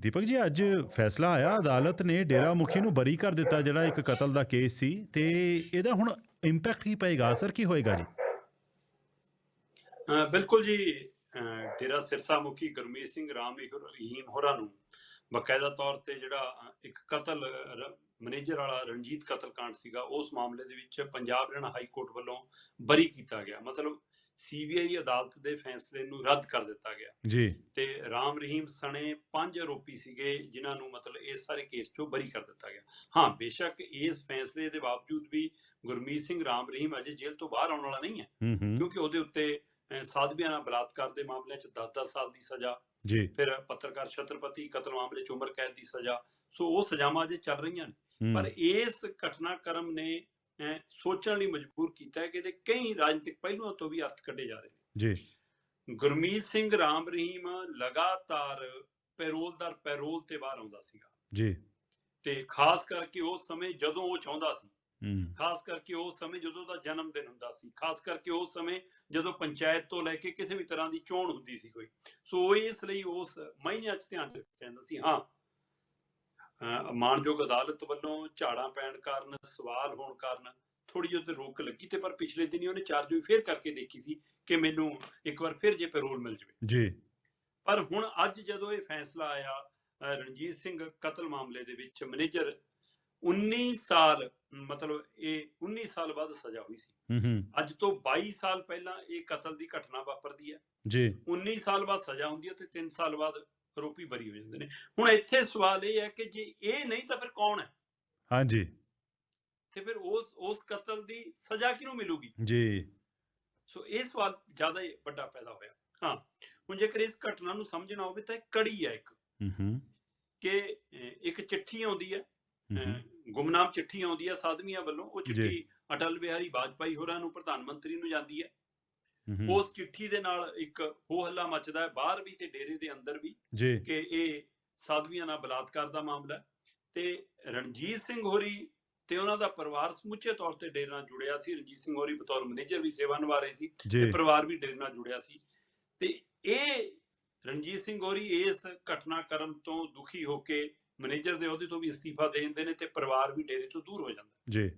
ਦੀਪਕ ਜੀ, ਅੱਜ ਫੈਸਲਾ ਆਇਆ, ਅਦਾਲਤ ਨੇ ਡੇਰਾ ਮੁਖੀ ਨੂੰ ਬਰੀ ਕਰ ਦਿੱਤਾ ਜਿਹੜਾ ਇੱਕ ਕਤਲ ਦਾ ਕੇਸ ਸੀ ਤੇ ਇਹਦਾ ਹੁਣ ਇੰਪੈਕਟ ਕੀ ਪਏਗਾ? ਅਸਰ ਕੀ ਹੋਏਗਾ ਜੀ? ਬਿਲਕੁਲ ਜੀ ਡੇਰਾ ਸਿਰਸਾ ਮੁਖੀ ਗੁਰਮੀਤ ਸਿੰਘ ਰਾਮ ਰਹੀਮ ਹੋਰਾਂ ਨੂੰ ਬਕਾਇਦਾ ਤੌਰ ਤੇ ਜਿਹੜਾ ਇੱਕ ਕਤਲ ਮੈਨੇਜਰ ਵਾਲਾ ਰਣਜੀਤ ਕਤਲ ਕਾਂਡ ਸੀਗਾ, ਉਸ ਮਾਮਲੇ ਦੇ ਵਿੱਚ ਪੰਜਾਬ ਹਰਿਆਣਾ ਹਾਈ ਕੋਰਟ ਵੱਲੋਂ ਬਰੀ ਕੀਤਾ ਗਿਆ। ਮਤਲਬ ਸੀਬੀਆਈ ਅਦਾਲਤ ਦੇ ਫੈਸਲੇ ਨੂੰ ਰੱਦ ਕਰ ਦਿੱਤਾ ਗਿਆ। ਜੀ। ਤੇ ਰਾਮ ਰਹੀਮ ਸਣੇ ਪੰਜ ਆਰੋਪੀ ਸੀਗੇ ਜਿਨ੍ਹਾਂ ਨੂੰ ਮਤਲਬ ਇਸ ਸਾਰੇ ਕੇਸ ਚੋਂ ਬਰੀ ਕਰ ਦਿੱਤਾ ਗਿਆ। ਹਾਂ ਬੇਸ਼ੱਕ ਇਸ ਫੈਸਲੇ ਦੇ ਬਾਵਜੂਦ ਵੀ ਗੁਰਮੀਤ ਸਿੰਘ ਰਾਮ ਰਹੀਮ ਅਜੇ ਜੇਲ੍ਹ ਤੋਂ ਬਾਹਰ ਆਉਣ ਵਾਲਾ ਨਹੀਂ ਹੈ। ਕਿਉਂਕਿ ਉਹਦੇ ਉੱਤੇ ਸਾਧਵੀਆਂ ਨਾਲ ਬਲਾਤਕਾਰ ਦੇ ਮਾਮਲਿਆਂ 'ਚ 10-10 ਸਾਲ ਦੀ ਸਜ਼ਾ ਜੀ। ਫਿਰ ਪੱਤਰਕਾਰ ਛਤਰਪਤੀ ਕਤਲ ਮਾਮਲੇ 'ਚ ਉਮਰ ਕੈਦ ਦੀ ਸਜ਼ਾ। ਸੋ ਉਹ ਸਜ਼ਾਵਾਂ ਅਜੇ ਚੱਲ ਰਹੀਆਂ ਨੇ। ਪਰ ਇਸ ਘਟਨਾਕ੍ਰਮ ਨੇ ਸੋਚਣ ਲਈ ਮਜਬੂਰ ਕੀਤਾ ਹੈ ਕਿ ਇਹਦੇ ਕਈ ਰਾਜਨੀਤਿਕ ਪਹਿਲੂਆਂ ਤੋਂ ਵੀ ਅਰਥ ਕੱਢੇ ਜਾ ਰਹੇ ਨੇ। ਜੀ। ਗੁਰਮੀਤ ਸਿੰਘ ਰਾਮ ਰਹੀਮ ਲਗਾਤਾਰ ਪੈਰੋਲ ਦਰ ਪੈਰੋਲ ਤੇ ਬਾਹਰ ਆਉਂਦਾ ਸੀਗਾ। ਜੀ। ਤੇ ਖਾਸ ਕਰਕੇ ਉਸ ਸਮੇਂ ਜਦੋਂ ਉਹ ਚਾਹੁੰਦਾ ਸੀ ਖਾਸ ਕਰਕੇ ਉਸ ਸਮੇਂ ਜਦੋਂ ਉਹਦਾ ਜਨਮ ਦਿਨ ਹੁੰਦਾ ਸੀ ਖਾਸ ਕਰਕੇ ਉਸ ਸਮੇਂ ਜਦੋਂ ਪੰਚਾਇਤ ਤੋਂ ਲੈ ਕੇ ਕਿਸੇ ਵੀ ਤਰ੍ਹਾਂ ਦੀ ਚੋਣ ਹੁੰਦੀ ਸੀ ਕੋਈ। ਸੋ ਇਸ ਲਈ ਉਸ ਮਹੀਨਿਆਂ 'ਚ ਧਿਆਨ ਚ ਕਹਿੰਦਾ ਸੀ। ਹਾਂ ਅਹ ਮਾਣਯੋਗ ਅਦਾਲਤ ਵੱਲੋਂ ਝਾੜਾਂ ਪੈਣ ਕਾਰਨ ਸਵਾਲ ਹੋਣ ਕਾਰਨ ਥੋੜੀ ਜਿਹੀ ਤੇ ਰੋਕ ਲੱਗੀ ਤੇ ਪਰ ਪਿਛਲੇ ਦਿਨੀ ਉਹਨੇ ਚਾਰਜ ਫੇਰ ਕਰਕੇ ਦੇਖੀ ਸੀ ਕਿ ਮੈਨੂੰ ਇੱਕ ਵਾਰ ਫਿਰ ਜੇ ਪੈਰੋਲ ਮਿਲ ਜਵੇ। ਜੀ। ਪਰ ਹੁਣ ਅੱਜ ਜਦੋਂ ਇਹ ਫੈਸਲਾ ਆਇਆ ਰਣਜੀਤ ਸਿੰਘ ਕਤਲ ਮਾਮਲੇ ਦੇ ਵਿੱਚ ਮੈਨੇਜਰ 19 ਸਾਲ ਮਤਲਬ ਇਹ 19 ਸਾਲ ਬਾਅਦ ਸਜ਼ਾ ਹੋਈ ਸੀ। ਅੱਜ ਤੋਂ 22 ਸਾਲ ਪਹਿਲਾਂ ਇਹ ਕਤਲ ਦੀ ਘਟਨਾ ਵਾਪਰਦੀ ਹੈ। ਜੀ। 19 ਸਾਲ ਬਾਅਦ ਸਜ਼ਾ ਹੁੰਦੀ ਹੈ ਤੇ 3 ਸਾਲ ਬਾਅਦ ਆਰੋਪੀ ਬਰੀ ਹੋ ਜਾਂਦੇ ਨੇ। ਹੁਣ ਇੱਥੇ ਸਵਾਲ ਇਹ ਹੈ ਕਿ ਜੇ ਇਹ ਨਹੀਂ ਤਾਂ ਫਿਰ ਕੌਣ ਹੈ? ਹਾਂਜੀ। ਤੇ ਫਿਰ ਉਸ ਉਸ ਕਤਲ ਦੀ ਸਜ਼ਾ ਕਿਹਨੂੰ ਮਿਲੂਗੀ? ਜੀ। ਸੋ ਇਹ ਸਵਾਲ ਜ਼ਿਆਦਾ ਹੀ ਵੱਡਾ ਪੈਦਾ ਹੋਇਆ। ਹਾਂ ਹੁਣ ਜੇਕਰ ਇਸ ਘਟਨਾ ਨੂੰ ਸਮਝਣਾ ਹੋਵੇ ਤਾਂ ਇਹ ਕੜੀ ਹੈ ਇੱਕ। ਹੂੰ ਕਿ ਇੱਕ ਚਿੱਠੀ ਆਉਂਦੀ ਹੈ ਗੁਮਨਾਮ ਚਿੱਠੀ ਆਉਂਦੀ ਹੈ ਸਾਧਵੀਆਂ ਵੱਲੋਂ। ਉਹ। ਚਿੱਠੀ ਅਟਲ ਬਿਹਾਰੀ ਵਾਜਪਾਈ ਹੋਰਾਂ ਨੂੰ ਪ੍ਰਧਾਨ ਮੰਤਰੀ ਨੂੰ ਜਾਂਦੀ ਹੂੰ, ਉਸ ਚਿੱਠੀ ਦੇ ਨਾਲ ਇੱਕ ਹੋ ਹੱਲਾ ਮਚਦਾ ਹੈ। ਬਾਹਰ ਵੀ ਤੇ ਡੇਰੇ ਦੇ ਅੰਦਰ ਵੀ ਕਿ ਇਹ ਸਾਧਵੀਆਂ ਨਾਲ ਬਲਾਤਕਾਰ ਦਾ ਮਾਮਲਾ ਤੇ ਰਣਜੀਤ ਸਿੰਘ ਹੋਰੀ ਤੇ ਉਹਨਾਂ ਦਾ ਪਰਿਵਾਰ ਸਮੁੱਚੇ ਤੌਰ ਤੇ ਡੇਰੇ ਨਾਲ ਜੁੜਿਆ ਸੀ। ਰਣਜੀਤ ਸਿੰਘ ਹੋਰੀ ਬਤੌਰ ਮੈਨੇਜਰ ਵੀ ਸੇਵਾ ਨਿਭਾ ਰਹੇ ਸੀ ਤੇ ਪਰਿਵਾਰ ਵੀ ਡੇਰੇ ਨਾਲ ਜੁੜਿਆ ਸੀ। ਤੇ ਇਹ ਰਣਜੀਤ ਸਿੰਘ ਹੋਰੀ ਇਸ ਘਟਨਾਕ੍ਰਮ ਤੋਂ ਦੁਖੀ ਹੋ ਕੇ ਮੈਨੇਜਰ ਦੇ ਅਹੁਦੇ ਤੋਂ ਵੀ ਅਸਤੀਫਾ ਦੇ ਦਿੰਦੇ ਨੇ ਤੇ ਪਰਿਵਾਰ ਵੀ ਡੇਰੇ ਤੋਂ ਦੂਰ ਹੋ ਜਾਂਦਾ ਜੀ।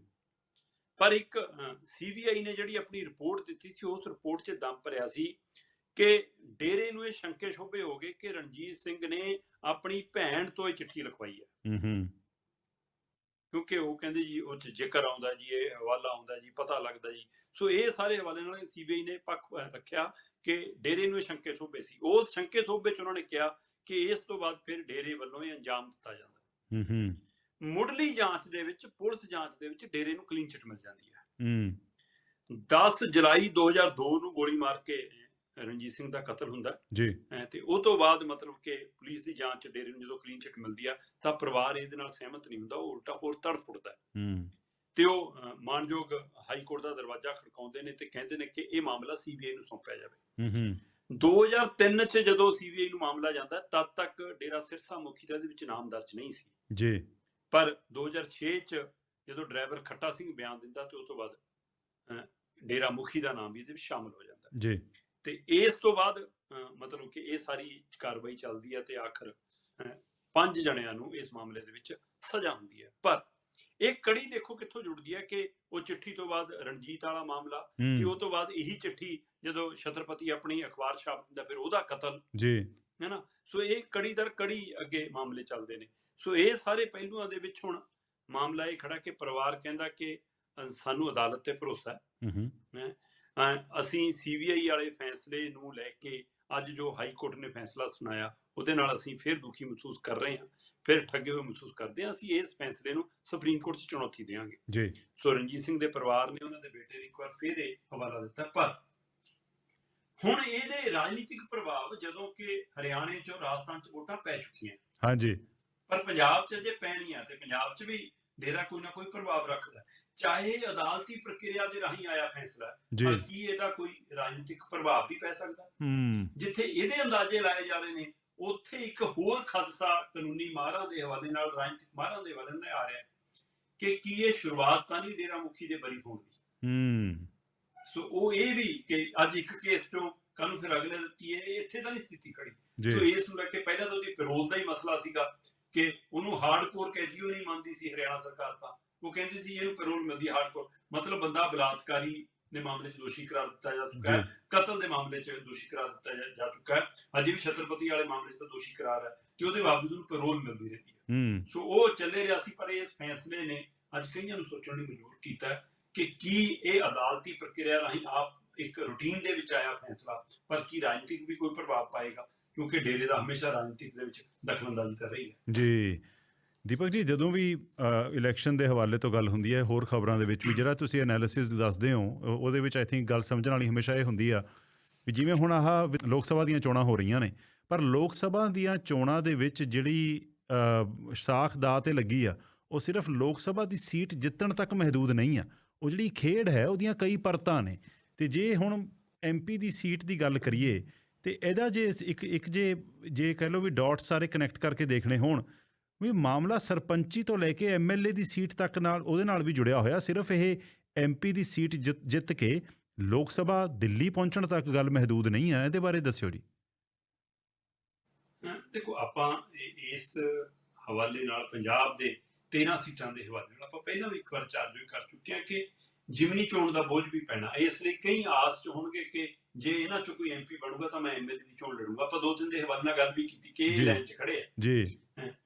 ਪਰ ਇੱਕ ਸੀਬੀਆਈ ਨੇ ਜਿਹੜੀ ਆਪਣੀ ਰਿਪੋਰਟ ਦਿੱਤੀ ਸੀ ਉਸ ਰਿਪੋਰਟ 'ਚ ਦਮ ਭਰਿਆ ਸੀ ਕਿ ਡੇਰੇ ਨੂੰ ਇਹ ਸ਼ੰਕੇ ਸ਼ੋਭੇ ਹੋ ਗਏ ਕਿ ਰਣਜੀਤ ਸਿੰਘ ਨੇ ਆਪਣੀ ਭੈਣ ਤੋਂ ਇਹ ਚਿੱਠੀ ਲਿਖਵਾਈ ਹੈ। ਕਿਉਂਕਿ ਉਹ ਕਹਿੰਦੇ ਜੀ ਉਹ 'ਚ ਜ਼ਿਕਰ ਆਉਂਦਾ ਜੀ ਇਹ ਹਵਾਲਾ ਆਉਂਦਾ ਜੀ ਪਤਾ ਲੱਗਦਾ ਜੀ। ਸੋ ਇਹ ਸਾਰੇ ਹਵਾਲੇ ਨਾਲ ਸੀਬੀਆਈ ਨੇ ਪੱਖ ਰੱਖਿਆ ਕਿ ਡੇਰੇ ਨੂੰ ਇਹ ਸ਼ੰਕੇ ਸ਼ੋਭੇ ਸੀ। ਉਸ ਸ਼ੰਕੇ ਸ਼ੋਭੇ 'ਚ ਉਹਨਾਂ ਨੇ ਕਿਹਾ ਕਿ ਇਸ ਤੋਂ ਬਾਅਦ ਫਿਰ ਡੇਰੇ ਵੱਲੋਂ ਇਹ ਅੰਜਾਮ ਦਿੱਤਾ ਜਾਂਦਾ। ਹੂੰ ਹੂੰ। ਮੁੱਢਲੀ ਜਾਂਚ ਦੇ ਵਿੱਚ ਪੁਲਿਸ ਜਾਂਚ ਦੇ ਵਿੱਚ ਡੇਰੇ ਨੂੰ ਕਲੀਨ ਚਿੱਟ ਮਿਲ ਜਾਂਦੀ ਹੈ। ਹੂੰ। 10 ਜੁਲਾਈ 2002 ਨੂੰ ਗੋਲੀ ਮਾਰ ਕੇ ਰਣਜੀਤ ਸਿੰਘ ਦਾ ਕਤਲ ਹੁੰਦਾ। ਜੀ। ਤੇ ਉਹ ਤੋਂ ਬਾਅਦ ਮਤਲਬ ਕਿ ਪੁਲਿਸ ਦੀ ਜਾਂਚ ਡੇਰੇ ਨੂੰ ਜਦੋਂ ਕਲੀਨ ਚਿੱਟ ਮਿਲਦੀ ਆ ਤਾਂ ਪਰਿਵਾਰ ਇਹਦੇ ਨਾਲ ਸਹਿਮਤ ਨਹੀਂ ਹੁੰਦਾ ਉਹ ਉਲਟਾ ਹੋਰ ਤੜਫੁੜਦਾ ਹੈ। ਤੇ ਉਹ ਅਹ, ਮਾਣਯੋਗ ਹਾਈ ਕੋਰਟ ਦਾ ਦਰਵਾਜ਼ਾ ਖੜਕਾਉਂਦੇ ਨੇ ਤੇ ਕਹਿੰਦੇ ਨੇ ਕਿ ਇਹ ਮਾਮਲਾ ਸੀਬੀਆਈ ਨੂੰ ਸੌਂਪਿਆ ਜਾਵੇ। ਹੂੰ ਹੂੰ। 2003 'ਚ ਜਦੋਂ ਸੀਬੀਆਈ ਨੂੰ ਮਾਮਲਾ ਜਾਂਦਾ ਤਦ ਤੱਕ ਡੇਰਾ ਸਿਰਸਾ ਮੁਖੀ ਦਾ ਇਹਦੇ ਵਿੱਚ ਨਾਮ ਦਰਜ ਨਹੀਂ ਸੀ। ਜੀ। ਪਰ 2006 'ਚ ਜਦੋਂ ਡਰਾਈਵਰ ਖੱਟਾ ਸਿੰਘ ਬਿਆਨ ਦਿੰਦਾ ਤੇ ਉਸ ਤੋਂ ਬਾਅਦ ਡੇਰਾ ਮੁਖੀ ਦਾ ਨਾਮ ਵੀ ਇਹਦੇ ਵਿੱਚ ਸ਼ਾਮਲ ਹੋ ਜਾਂਦਾ। ਜੀ। ਤੇ ਇਸ ਤੋਂ ਬਾਅਦ ਮਤਲਬ ਕਿ ਇਹ ਸਾਰੀ ਕਾਰਵਾਈ ਚੱਲਦੀ ਹੈ ਤੇ ਆਖਰ ਪੰਜ ਜਣਿਆਂ ਨੂੰ ਇਸ ਮਾਮਲੇ ਦੇ ਵਿੱਚ ਸਜ਼ਾ ਹੁੰਦੀ ਹੈ ਪਰ ਇਹ ਕੜੀ ਦੇਖੋ ਕਿੱਥੋਂ ਜੁੜਦੀ ਹੈ ਕਿ ਉਹ ਚਿੱਠੀ ਤੋਂ ਬਾਅਦ ਰਣਜੀਤ ਵਾਲਾ ਮਾਮਲਾ ਤੇ ਉਹ ਤੋਂ ਬਾਅਦ ਇਹੀ ਚਿੱਠੀ ਜਦੋਂ ਛਤਰਪਤੀ ਆਪਣੀ ਅਖਬਾਰ ਛਾਪ ਦਿੰਦਾ ਫਿਰ ਉਹਦਾ ਕਤਲ ਜੀ। ਹੈ ਨਾ ਸੋ ਇਹ ਕੜੀ ਦਰ ਕੜੀ ਅੱਗੇ ਮਾਮਲੇ ਚੱਲਦੇ ਨੇ। ਸੋ ਇਹ ਸਾਰੇ ਪਹਿਲੂਆਂ ਦੇ ਵਿੱਚ ਹੁਣ ਮਾਮਲਾ ਇਹ ਖੜਾ ਕਿ ਪਰਿਵਾਰ ਕਹਿੰਦਾ ਕਿ ਸਾਨੂੰ ਅਦਾਲਤ ਤੇ ਭਰੋਸਾ ਹੈ। ਅਸੀਂ ਸੀਬੀਆਈ ਵਾਲੇ ਫੈਸਲੇ ਨੂੰ ਲੈ ਕੇ ਅੱਜ ਜੋ ਹਾਈ ਕੋਰਟ ਨੇ ਫੈਸਲਾ ਸੁਣਾਇਆ ਉਹਦੇ ਨਾਲ ਅਸੀਂ ਫਿਰ ਦੁਖੀ ਮਹਿਸੂਸ ਕਰ ਰਹੇ ਹਾਂ। ਫਿਰ ਠੱਗੇ ਹੋਏ ਮਹਿਸੂਸ ਕਰਦੇ ਹਾਂ। ਅਸੀਂ ਇਸ ਫੈਸਲੇ ਨੂੰ ਸੁਪਰੀਮ ਕੋਰਟ 'ਚ ਚੁਣੌਤੀ ਦੇਵਾਂਗੇ। ਜੀ। ਸੋ ਰਣਜੀਤ ਸਿੰਘ ਦੇ ਪਰਿਵਾਰ ਨੇ ਉਹਨਾਂ ਦੇ ਬੇਟੇ ਨੂੰ ਇੱਕ ਵਾਰ ਫਿਰ ਇਹ ਹਵਾਲਾ ਦਿੱਤਾ। ਪਰ ਹੁਣ ਇਹਦੇ ਰਾਜਨੀਤਿਕ ਪ੍ਰਭਾਵ ਜਦੋਂ ਕਿ ਹਰਿਆਣੇ 'ਚੋਂ ਰਾਜਸਥਾਨ 'ਚ ਵੋਟਾਂ ਪੈ ਚੁੱਕੀਆਂ। ਹਾਂਜੀ। ਪਰ ਪੰਜਾਬ 'ਚ ਅਜੇ ਪੈਣੀਆਂ ਤੇ ਪੰਜਾਬ 'ਚ ਵੀ ਡੇਰਾ ਕੋਈ ਨਾ ਕੋਈ ਪ੍ਰਭਾਵ ਰੱਖਦਾ। ਚਾਹੇ ਅਦਾਲਤੀ ਪ੍ਰਕਿਰਿਆ ਦੇ ਰਾਹੀਂ ਆਇਆ ਫੈਸਲਾ ਪਰ ਕੀ ਇਹਦਾ ਕੋਈ ਰਾਜਨੀਤਿਕ ਪ੍ਰਭਾਵ ਵੀ ਪੈ ਸਕਦਾ ਹੂੰ? ਜਿੱਥੇ ਇਹਦੇ ਅੰਦਾਜ਼ੇ ਲਾਏ ਜਾ ਰਹੇ ਨੇ ਉੱਥੇ ਇੱਕ ਹੋਰ ਖਦਸ਼ਾ ਕਾਨੂੰਨੀ ਮਾਹਰਾਂ ਦੇ ਹਵਾਲੇ ਨਾਲ ਰਾਜਨੀਤਿਕ ਮਾਹਰਾਂ ਦੇ ਹਵਾਲੇ ਨਾਲ ਆ ਰਿਹਾ ਕਿ ਕੀ ਇਹ ਸ਼ੁਰੂਆਤ ਤਾਂ ਨਹੀਂ ਡੇਰਾ ਮੁਖੀ ਦੇ ਬਰੀ ਹੋਣ ਦੀ? ਹੂੰ। ਸੋ ਉਹ ਇਹ ਵੀ ਕਿ ਅੱਜ ਇੱਕ ਕੇਸ ਚੋਂ ਕੱਲ ਨੂੰ ਫਿਰ ਅਗਲੇ ਦਿੱਤੀ ਹੈ ਇੱਥੇ ਤਾਂ ਨਹੀਂ ਸਥਿਤੀ ਖੜੀ। ਸੋ ਇਸ ਨੂੰ ਲੈ ਕੇ ਪਹਿਲਾਂ ਤਾਂ ਉਹਦੀ ਪੈਰੋਲ ਦਾ ਹੀ ਮਸਲਾ ਸੀਗਾ ਕਿ ਉਹਨੂੰ ਹਾਰਡਕੋਰ ਕੈਦੀਓ ਨਹੀਂ ਮੰਨਦੀ ਸੀ ਹਰਿਆਣਾ ਸਰਕਾਰ ਤਾਂ। ਉਹ ਕਹਿੰਦੀ ਸੀ ਇਹਨੂੰ ਪੈਰੋਲ ਮਿਲਦੀ ਹਾਰਡਕੋਰ ਮਤਲਬ ਬੰਦਾ ਬਲਾਤਕਾਰੀ ਦੇ ਮਾਮਲੇ 'ਚ ਦੋਸ਼ੀ ਕਰਾਰ ਦਿੱਤਾ ਜਾ ਚੁੱਕਾ ਹੈ ਕਤਲ ਦੇ ਮਾਮਲੇ 'ਚ ਦੋਸ਼ੀ ਕਰਾਰ ਦਿੱਤਾ ਜਾ- ਚੁੱਕਾ ਹੈ। ਅਜੇ ਵੀ ਛਤਰਪਤੀ ਵਾਲੇ ਮਾਮਲੇ 'ਚ ਤਾਂ ਦੋਸ਼ੀ ਕਰਾਰ ਹੈ ਤੇ ਉਹਦੇ ਬਾਵਜੂਦ ਉਹਨੂੰ ਪੈਰੋਲ ਮਿਲਦੀ ਰਹੀ ਹੈ। ਸੋ ਉਹ ਚੱਲੇ ਰਿਹਾ ਸੀ ਪਰ ਇਸ ਫੈਸਲੇ ਨੇ ਅੱਜ ਕਈਆਂ ਨੂੰ ਸੋਚਣ ਲਈ ਮਜਬੂਰ ਕੀਤਾ ਹੈ। ਕਿ ਕੀ ਇਹ ਅਦਾਲਤੀ ਪ੍ਰਕਿਰਿਆ ਰਾਹੀਂ ਆਪ ਇੱਕ ਰੂਟੀਨ ਦੇ ਵਿੱਚ ਆਇਆ ਫੈਸਲਾ, ਪਰ ਕੀ ਰਾਜਨੀਤਿਕ ਵੀ ਕੋਈ ਪ੍ਰਭਾਵ ਪਾਏਗਾ? ਕਿਉਂਕਿ ਡੇਰੇ ਦਾ ਹਮੇਸ਼ਾ ਰਾਜਨੀਤਿਕ ਦੇ ਵਿੱਚ ਦਖਲਅੰਦਾਜ਼ੀ ਕਰ ਰਹੀ ਹੈ। ਜੀ। ਦੀਪਕ ਜੀ, ਜਦੋਂ ਵੀ ਇਲੈਕਸ਼ਨ ਦੇ ਹਵਾਲੇ ਤੋਂ ਗੱਲ ਹੁੰਦੀ ਹੈ, ਹੋਰ ਖਬਰਾਂ ਦੇ ਵਿੱਚ ਵੀ, ਜਿਹੜਾ ਤੁਸੀਂ ਐਨਾਲਿਸਿਸ ਦੱਸਦੇ ਹੋ ਉਹਦੇ ਵਿੱਚ ਆਈ ਥਿੰਕ ਗੱਲ ਸਮਝਣ ਵਾਲੀ ਹਮੇਸ਼ਾ ਇਹ ਹੁੰਦੀ ਆ ਵੀ ਜਿਵੇਂ ਹੁਣ ਆਹ ਲੋਕ ਸਭਾ ਦੀਆਂ ਚੋਣਾਂ ਹੋ ਰਹੀਆਂ ਨੇ, ਪਰ ਲੋਕ ਸਭਾ ਦੀਆਂ ਚੋਣਾਂ ਦੇ ਵਿੱਚ ਜਿਹੜੀ ਸਾਖ ਦਾ ਤੇ ਲੱਗੀ ਆ, ਉਹ ਸਿਰਫ ਲੋਕ ਸਭਾ ਦੀ ਸੀਟ ਜਿੱਤਣ ਤੱਕ ਮਹਦੂਦ ਨਹੀਂ ਆ। ਉਹ ਜਿਹੜੀ ਖੇਡ ਹੈ, ਉਹਦੀਆਂ ਕਈ ਪਰਤਾਂ ਨੇ। ਤੇ ਜੇ ਹੁਣ ਐਮਪੀ ਦੀ ਸੀਟ ਦੀ ਗੱਲ ਕਰੀਏ, ਤੇ ਇਹਦਾ ਜੇ ਇੱਕ ਇੱਕ ਜੇ ਜੇ ਕਹਿ ਲਓ ਵੀ ਡਾਟ ਸਾਰੇ ਕਨੈਕਟ ਕਰਕੇ ਦੇਖਣੇ ਹੋਣ, ਵੀ ਮਾਮਲਾ ਸਰਪੰਚੀ ਤੋਂ ਲੈ ਕੇ ਐਮਐਲਏ ਦੀ ਸੀਟ ਤੱਕ ਨਾਲ, ਉਹਦੇ ਨਾਲ ਵੀ ਜੁੜਿਆ ਹੋਇਆ, ਸਿਰਫ ਇਹ ਐਮਪੀ ਦੀ ਸੀਟ ਜਿੱਤ- ਜਿੱਤ ਕੇ ਲੋਕ ਸਭਾ ਦਿੱਲੀ ਪਹੁੰਚਣ ਤੱਕ ਗੱਲ ਮਹਦੂਦ ਨਹੀਂ ਹੈ, ਇਹਦੇ ਬਾਰੇ ਦੱਸਿਓ ਜੀ। ਦੇਖੋ, ਆਪਾਂ ਇਸ ਹਵਾਲੇ ਨਾਲ ਪੰਜਾਬ ਦੇ 13 ਸੀਟਾਂ ਦੇ ਹਵਾਲੇ ਨਾਲ ਆਪਾਂ ਪਹਿਲਾਂ ਵੀ ਇੱਕ ਵਾਰ ਚਾਰਜ ਕਰ ਚੁੱਕੇ ਹਾਂ ਕਿ ਜਿਮਨੀ ਚੋਣ ਦਾ ਬੋਝ ਵੀ ਪੈਣਾ। ਇਸ ਲਈ ਕਈ ਆਸ ਚ ਹੋਣਗੇ ਕਿ ਜੇ ਇਹਨਾਂ ਚੋਂ ਕੋਈ ਐਮਪੀ ਬਣੂਗਾ ਤਾਂ ਮੈਂ ਐਮਐਲਏ ਦੀ ਚੋਣ ਲੜੂੰਗਾ। ਆਪਾਂ ਦੋ ਤਿੰਨ ਦੇ ਹਵਾਲੇ ਨਾਲ ਗੱਲ ਵੀ ਕੀਤੀ ਕਿ। ਇਹ ਲਾਈਨ 'ਚ ਖੜੇ ਆ। ਜੀ।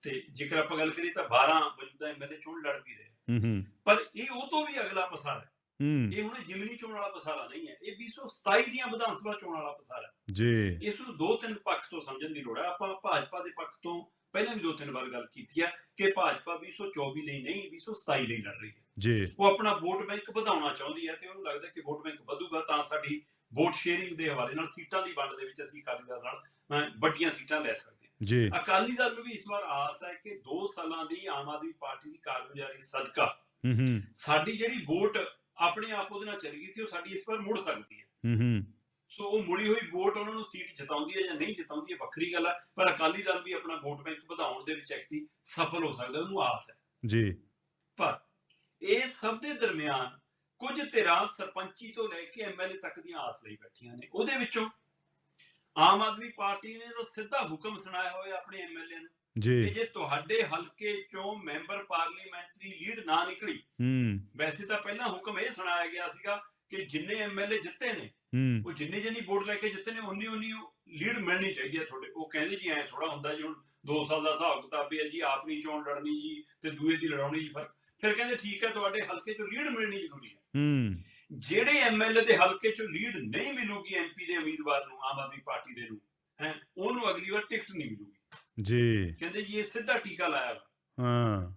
ਤੇ ਜੇਕਰ ਆਪਾਂ ਗੱਲ ਕਰੀਏ ਤਾਂ 12 ਮੌਜੂਦਾ ਐਮਐਲਏ ਚੋਣ ਲੜ ਵੀ ਰਹੇ ਹੂੰ ਹੂੰ। ਪਰ ਇਹ ਉਹ ਤੋਂ ਵੀ ਅਗਲਾ ਪਸਾਰਾ ਹੈ। ਹੂੰ। ਇਹ ਹੁਣ ਜਿਮਨੀ ਚੋਣ ਵਾਲਾ ਪਸਾਰਾ ਨਹੀਂ ਹੈ। ਇਹ 2027 ਦੀਆਂ ਵਿਧਾਨ ਸਭਾ ਚੋਣ ਵਾਲਾ ਪਸਾਰਾ ਹੈ। ਜੀ। ਇਸ ਨੂੰ ਦੋ ਤਿੰਨ ਪੱਖ ਤੋਂ ਸਮਝਣ ਦੀ ਲੋੜ ਹੈ। ਆਪਾਂ ਭਾਜਪਾ ਦੇ ਪੱਖ ਤੋਂ ਪਹਿਲਾਂ ਵੀ ਦੋ ਤਿੰਨ ਵਾਰ ਗੱਲ ਕੀਤੀ ਹੈ ਕਿ ਭਾਜਪਾ 2024 ਲਈ ਨਹੀਂ 2027 ਲਈ ਲੜ ਰਹੀ ਹੈ। ਜੀ। ਉਹ ਆਪਣਾ ਵੋਟ ਬੈਂਕ ਵਧਾਉਣਾ ਚਾਹੁੰਦੀ ਹੈ ਤੇ ਉਹਨੂੰ ਲੱਗਦਾ ਕਿ ਵੋਟ ਬੈਂਕ ਵਧੂਗਾ ਤਾਂ ਸਾਡੀ ਵੋਟ ਸ਼ੇਅਰਿੰਗ ਦੇ ਹਵਾਲੇ ਨਾਲ ਸੀਟਾਂ ਦੀ ਵੰਡ ਦੇ ਵਿੱਚ ਅਸੀਂ ਅਕਾਲੀ ਦਲ ਨਾਲ ਵੱਡੀਆਂ ਸੀਟਾਂ ਲੈ ਸਕਦੇ ਹਾਂ। ਜੀ। ਅਕਾਲੀ ਦਲ ਨੂੰ ਵੀ ਇਸ ਵਾਰ ਆਸ ਹੈ ਕਿ 2 ਸਾਲਾਂ ਦੀ ਆਮ ਆਦਮੀ ਪਾਰਟੀ ਦੀ ਕਾਰਗੁਜ਼ਾਰੀ ਸਦਕਾ ਹੂੰ ਹੂੰ। ਸਾਡੀ ਜਿਹੜੀ ਵੋਟ ਆਪਣੇ ਆਪ ਉਹਦੇ ਨਾਲ ਚਲੀ ਗਈ ਸੀ ਉਹ ਸਾਡੀ ਇਸ ਵਾਰ ਮੁੜ ਸਕਦੀ ਹੈ। ਹੂੰ ਹੂੰ। ਸੋ ਉਹ ਮੁੜੀ ਹੋਈ ਵੋਟ ਉਹਨਾਂ ਨੂੰ ਸੀਟ ਜਿਤਾਉਂਦੀ ਹੈ ਜਾਂ ਨਹੀਂ ਜਿਤਾਉਂਦੀ ਹੈ ਵੱਖਰੀ ਗੱਲ ਹੈ। ਪਰ ਅਕਾਲੀ ਦਲ ਵੀ ਆਪਣਾ ਵੋਟ ਬੈਂਕ ਵਧਾਉਣ ਦੇ ਵਿੱਚ ਐਕਟੀ ਸਫਲ ਹੋ ਸਕਦਾ ਉਹਨੂੰ ਆਸ ਹੈ। ਜੀ। ਪਰ ਇਹ ਸਭ ਦੇ ਦਰਮਿਆਨ ਕੁਝ ਧਿਰਾਂ ਸਰਪੰਚੀ ਤੋਂ ਲੈ ਕੇ ਐਮਐਲਏ ਤੱਕ ਦੀਆਂ ਆਸ ਲਈ ਬੈਠੀਆਂ ਨੇ। ਉਹਦੇ ਵਿੱਚੋਂ ਆਮ ਆਦਮੀ ਪਾਰਟੀ ਨੇ ਤਾਂ ਸਿੱਧਾ ਹੁਕਮ ਸੁਣਾਇਆ ਹੋਇਆ ਆਪਣੇ ਐਮਐਲਏ ਨੂੰ ਕਿ ਜੀ ਜੇ ਤੁਹਾਡੇ ਹਲਕੇ ਚੋਂ ਮੈਂਬਰ ਪਾਰਲੀਮੈਂਟ ਦੀ ਲੀਡ ਨਾ ਨਿਕਲੀ ਹੂੰ। ਵੈਸੇ ਤਾਂ ਪਹਿਲਾਂ ਹੁਕਮ ਇਹ ਸੁਣਾਇਆ ਗਿਆ ਸੀਗਾ ਕਿ ਜਿੰਨੇ ਐਮਐਲਏ ਜਿੱਤੇ ਨੇ ਹੂੰ। ਉਹ ਜਿੰਨੀ ਜਿੰਨੀ ਵੋਟ ਲੈ ਕੇ ਜਿੱਤੇ ਨੇ ਉਨੀ ਉਨੀ ਲੀਡ ਮਿਲਣੀ ਚਾਹੀਦੀ ਹੈ ਤੁਹਾਡੇ ਉਹ ਕਹਿੰਦੇ ਜੀ ਐ ਥੋੜਾ ਹੁੰਦਾ ਜੀ ਹੁਣ 2 ਸਾਲ ਦਾ ਹਿਸਾਬ ਕਿਤਾਬ ਵੀ ਹੈ ਜੀ ਆਪ ਨਹੀਂ ਚੋਣ ਲੜਨੀ ਜੀ ਤੇ ਦੂਏ ਦੀ ਲੜਾਉਣੀ ਜੀ ਫ਼ਰਕ। ਫਿਰ ਕਹਿੰਦੇ ਠੀਕ ਹੈ ਤੁਹਾਡੇ ਹਲਕੇ ਚੋਂ ਲੀਡ ਮਿਲਣੀ ਜ਼ਰੂਰੀ ਹੈ। ਹੂੰ। ਜਿਹੜੇ ਐਮਐਲਏ ਦੇ ਹਲਕੇ ਚੋਂ ਲੀਡ ਨਹੀਂ ਮਿਲੂਗੀ ਐਮਪੀ ਦੇ ਉਮੀਦਵਾਰ ਨੂੰ ਆਮ ਆਦਮੀ ਪਾਰਟੀ ਦੇ ਨੂੰ ਹੈ ਉਹਨੂੰ ਅਗਲੀ ਵਾਰ ਟਿਕਟ ਨਹੀਂ ਮਿਲੂਗੀ। ਜੀ। ਕਹਿੰਦੇ ਜੀ ਇਹ ਸਿੱਧਾ ਟੀਕਾ ਲਾਇਆ ਹਾਂ।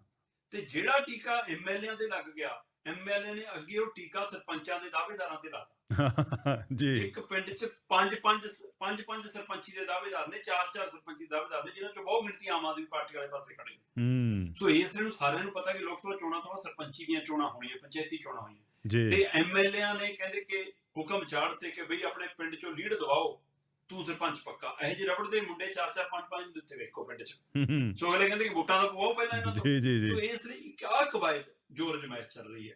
ਤੇ ਜਿਹੜਾ ਟੀਕਾ ਐਮਐਲਏਆਂ ਦੇ ਲੱਗ ਗਿਆ ਐਮਐਲਏ ਨੇ ਅੱਗੇ ਉਹ ਟੀਕਾ ਸਰਪੰਚਾਂ ਦੇ ਦਾਅਵੇਦਾਰਾਂ ਤੇ ਲਾਤਾ। ਜੀ। ਇੱਕ ਪਿੰਡ 'ਚ ਪੰਜ ਪੰਜ ਪੰਜ ਪੰਜ ਸਰਪੰਚੀ ਦੇ ਦਾਅਵੇਦਾਰ ਨੇ ਚਾਰ ਚਾਰ ਸਰਪੰਚੀ ਦੇ ਦਾਅਵੇਦਾਰ ਨੇ ਜਿਨ੍ਹਾਂ 'ਚੋਂ ਬਹੁਤ ਗਿਣਤੀ ਆਮ ਆਦਮੀ ਪਾਰਟੀ ਵਾਲੇ ਪਾਸੇ ਖੜੇ ਨੇ। ਹੂੰ। ਸੋ ਇਸ ਨੂੰ ਸਾਰਿਆਂ ਨੂੰ ਪਤਾ ਕਿ ਲੋਕ ਸਭਾ ਚੋਣਾਂ ਤੋਂ ਬਾਅਦ ਸਰਪੰਚੀ ਦੀਆਂ ਚੋਣਾਂ ਹੋਣੀਆਂ ਪੰਚਾਇਤੀ ਚੋਣਾਂ ਹੋਣੀਆਂ। ਜੀ। ਤੇ ਐਮਐਲਏਆਂ ਨੇ ਕਹਿੰਦੇ ਕਿ ਹੁਕਮ ਚਾੜਤੇ ਕਿ ਬਈ ਆਪਣੇ ਪਿੰਡ 'ਚੋਂ ਲੀਡ ਦਵਾਓ ਤੂੰ ਸਰਪੰਚ ਪੱਕਾ। ਇਹ ਜਿਹੇ ਰਬੜ ਦੇ ਮੁੰਡੇ ਚਾਰ ਚਾਰ ਪੰਜ ਪੰਜ ਦਿੱਤੇ ਵੇਖੋ ਪਿੰਡ 'ਚ। ਸੋ ਅਗਲੇ ਕਹਿੰਦੇ ਕਿ ਵੋਟਾਂ ਦਾ ਪਵਾਓ ਪਹਿਲਾਂ ਇਹਨਾਂ ਤੋਂ। ਜੀ ਜੀ ਸੋ ਜੀ ਇਸ ਲਈ ਇੱਕ ਕਵਾਇਦ ਜੋਰ ਜਮਾਇਸ਼ ਚੱਲ ਰਹੀ ਹੈ।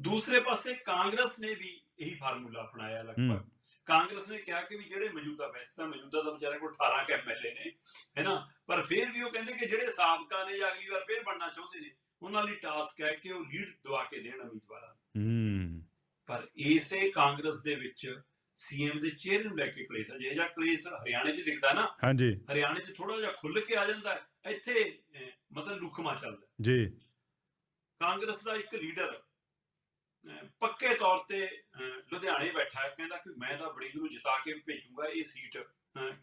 ਦੂਸਰੇ ਪਾਸੇ ਕਾਂਗਰਸ ਨੇ ਵੀ ਇਹੀ ਫਾਰਮੂਲਾ ਅਪਣਾਇਆ ਲਗਭਗ। ਕਾਂਗਰਸ ਨੇ ਕਿਹਾ ਕਿ ਵੀ ਜਿਹੜੇ ਮੌਜੂਦਾ ਵੈਸੇ ਤਾਂ ਮੌਜੂਦਾ ਤਾਂ ਵਿਚਾਰੇ ਕੋਲ 18 ਕੇ ਐਮਐਲਏ ਨੇ ਹੈਨਾ? ਪਰ ਫਿਰ ਵੀ ਉਹ ਕਹਿੰਦੇ ਕਿ ਜਿਹੜੇ ਸਾਬਕਾ ਨੇ ਜਾਂ ਅਗਲੀ ਵਾਰ ਫਿਰ ਬਣਨਾ ਚਾਹੁੰਦੇ ਨੇ ਉਹਨਾਂ ਲਈ ਟਾਸਕ ਹੈ ਕਿ ਉਹ ਲੀਡ ਦਵਾ ਕੇ ਦੇਣ ਉਮੀਦਵਾਰਾਂ। ਹੂੰ। ਪਰ ਇਸੇ ਕਾਂਗਰਸ ਦੇ ਵਿੱਚ ਸੀਐਮ ਦੇ ਚਿਹਰੇ ਨੂੰ ਲੈ ਕੇ ਕਲੇਸ਼ ਹੈ ਜੇ ਜਾਂ ਕਲੇਸ਼ ਹਰਿਆਣੇ 'ਚ ਦਿਖਦਾ ਨਾ। ਹਾਂਜੀ। ਹਰਿਆਣੇ 'ਚ ਥੋੜਾ ਜਿਹਾ ਖੁੱਲ ਕੇ ਆ ਜਾਂਦਾ ਹੈ। ਇੱਥੇ ਮਤਲਬ ਲੁਕਮਾ ਚੱਲਦਾ। ਜੀ। ਕਾਂਗਰਸ ਦਾ ਇੱਕ ਲੀਡਰ ਪੱਕੇ ਤੌਰ ਤੇ ਲੁਧਿਆਣੇ ਬੈਠਾ ਹੈ ਕਹਿੰਦਾ ਕਿ ਮੈਂ ਤਾਂ ਬੜਿੰਗ ਨੂੰ ਜਿਤਾ ਕੇ ਭੇਜੂਗਾ ਇਹ ਸੀਟ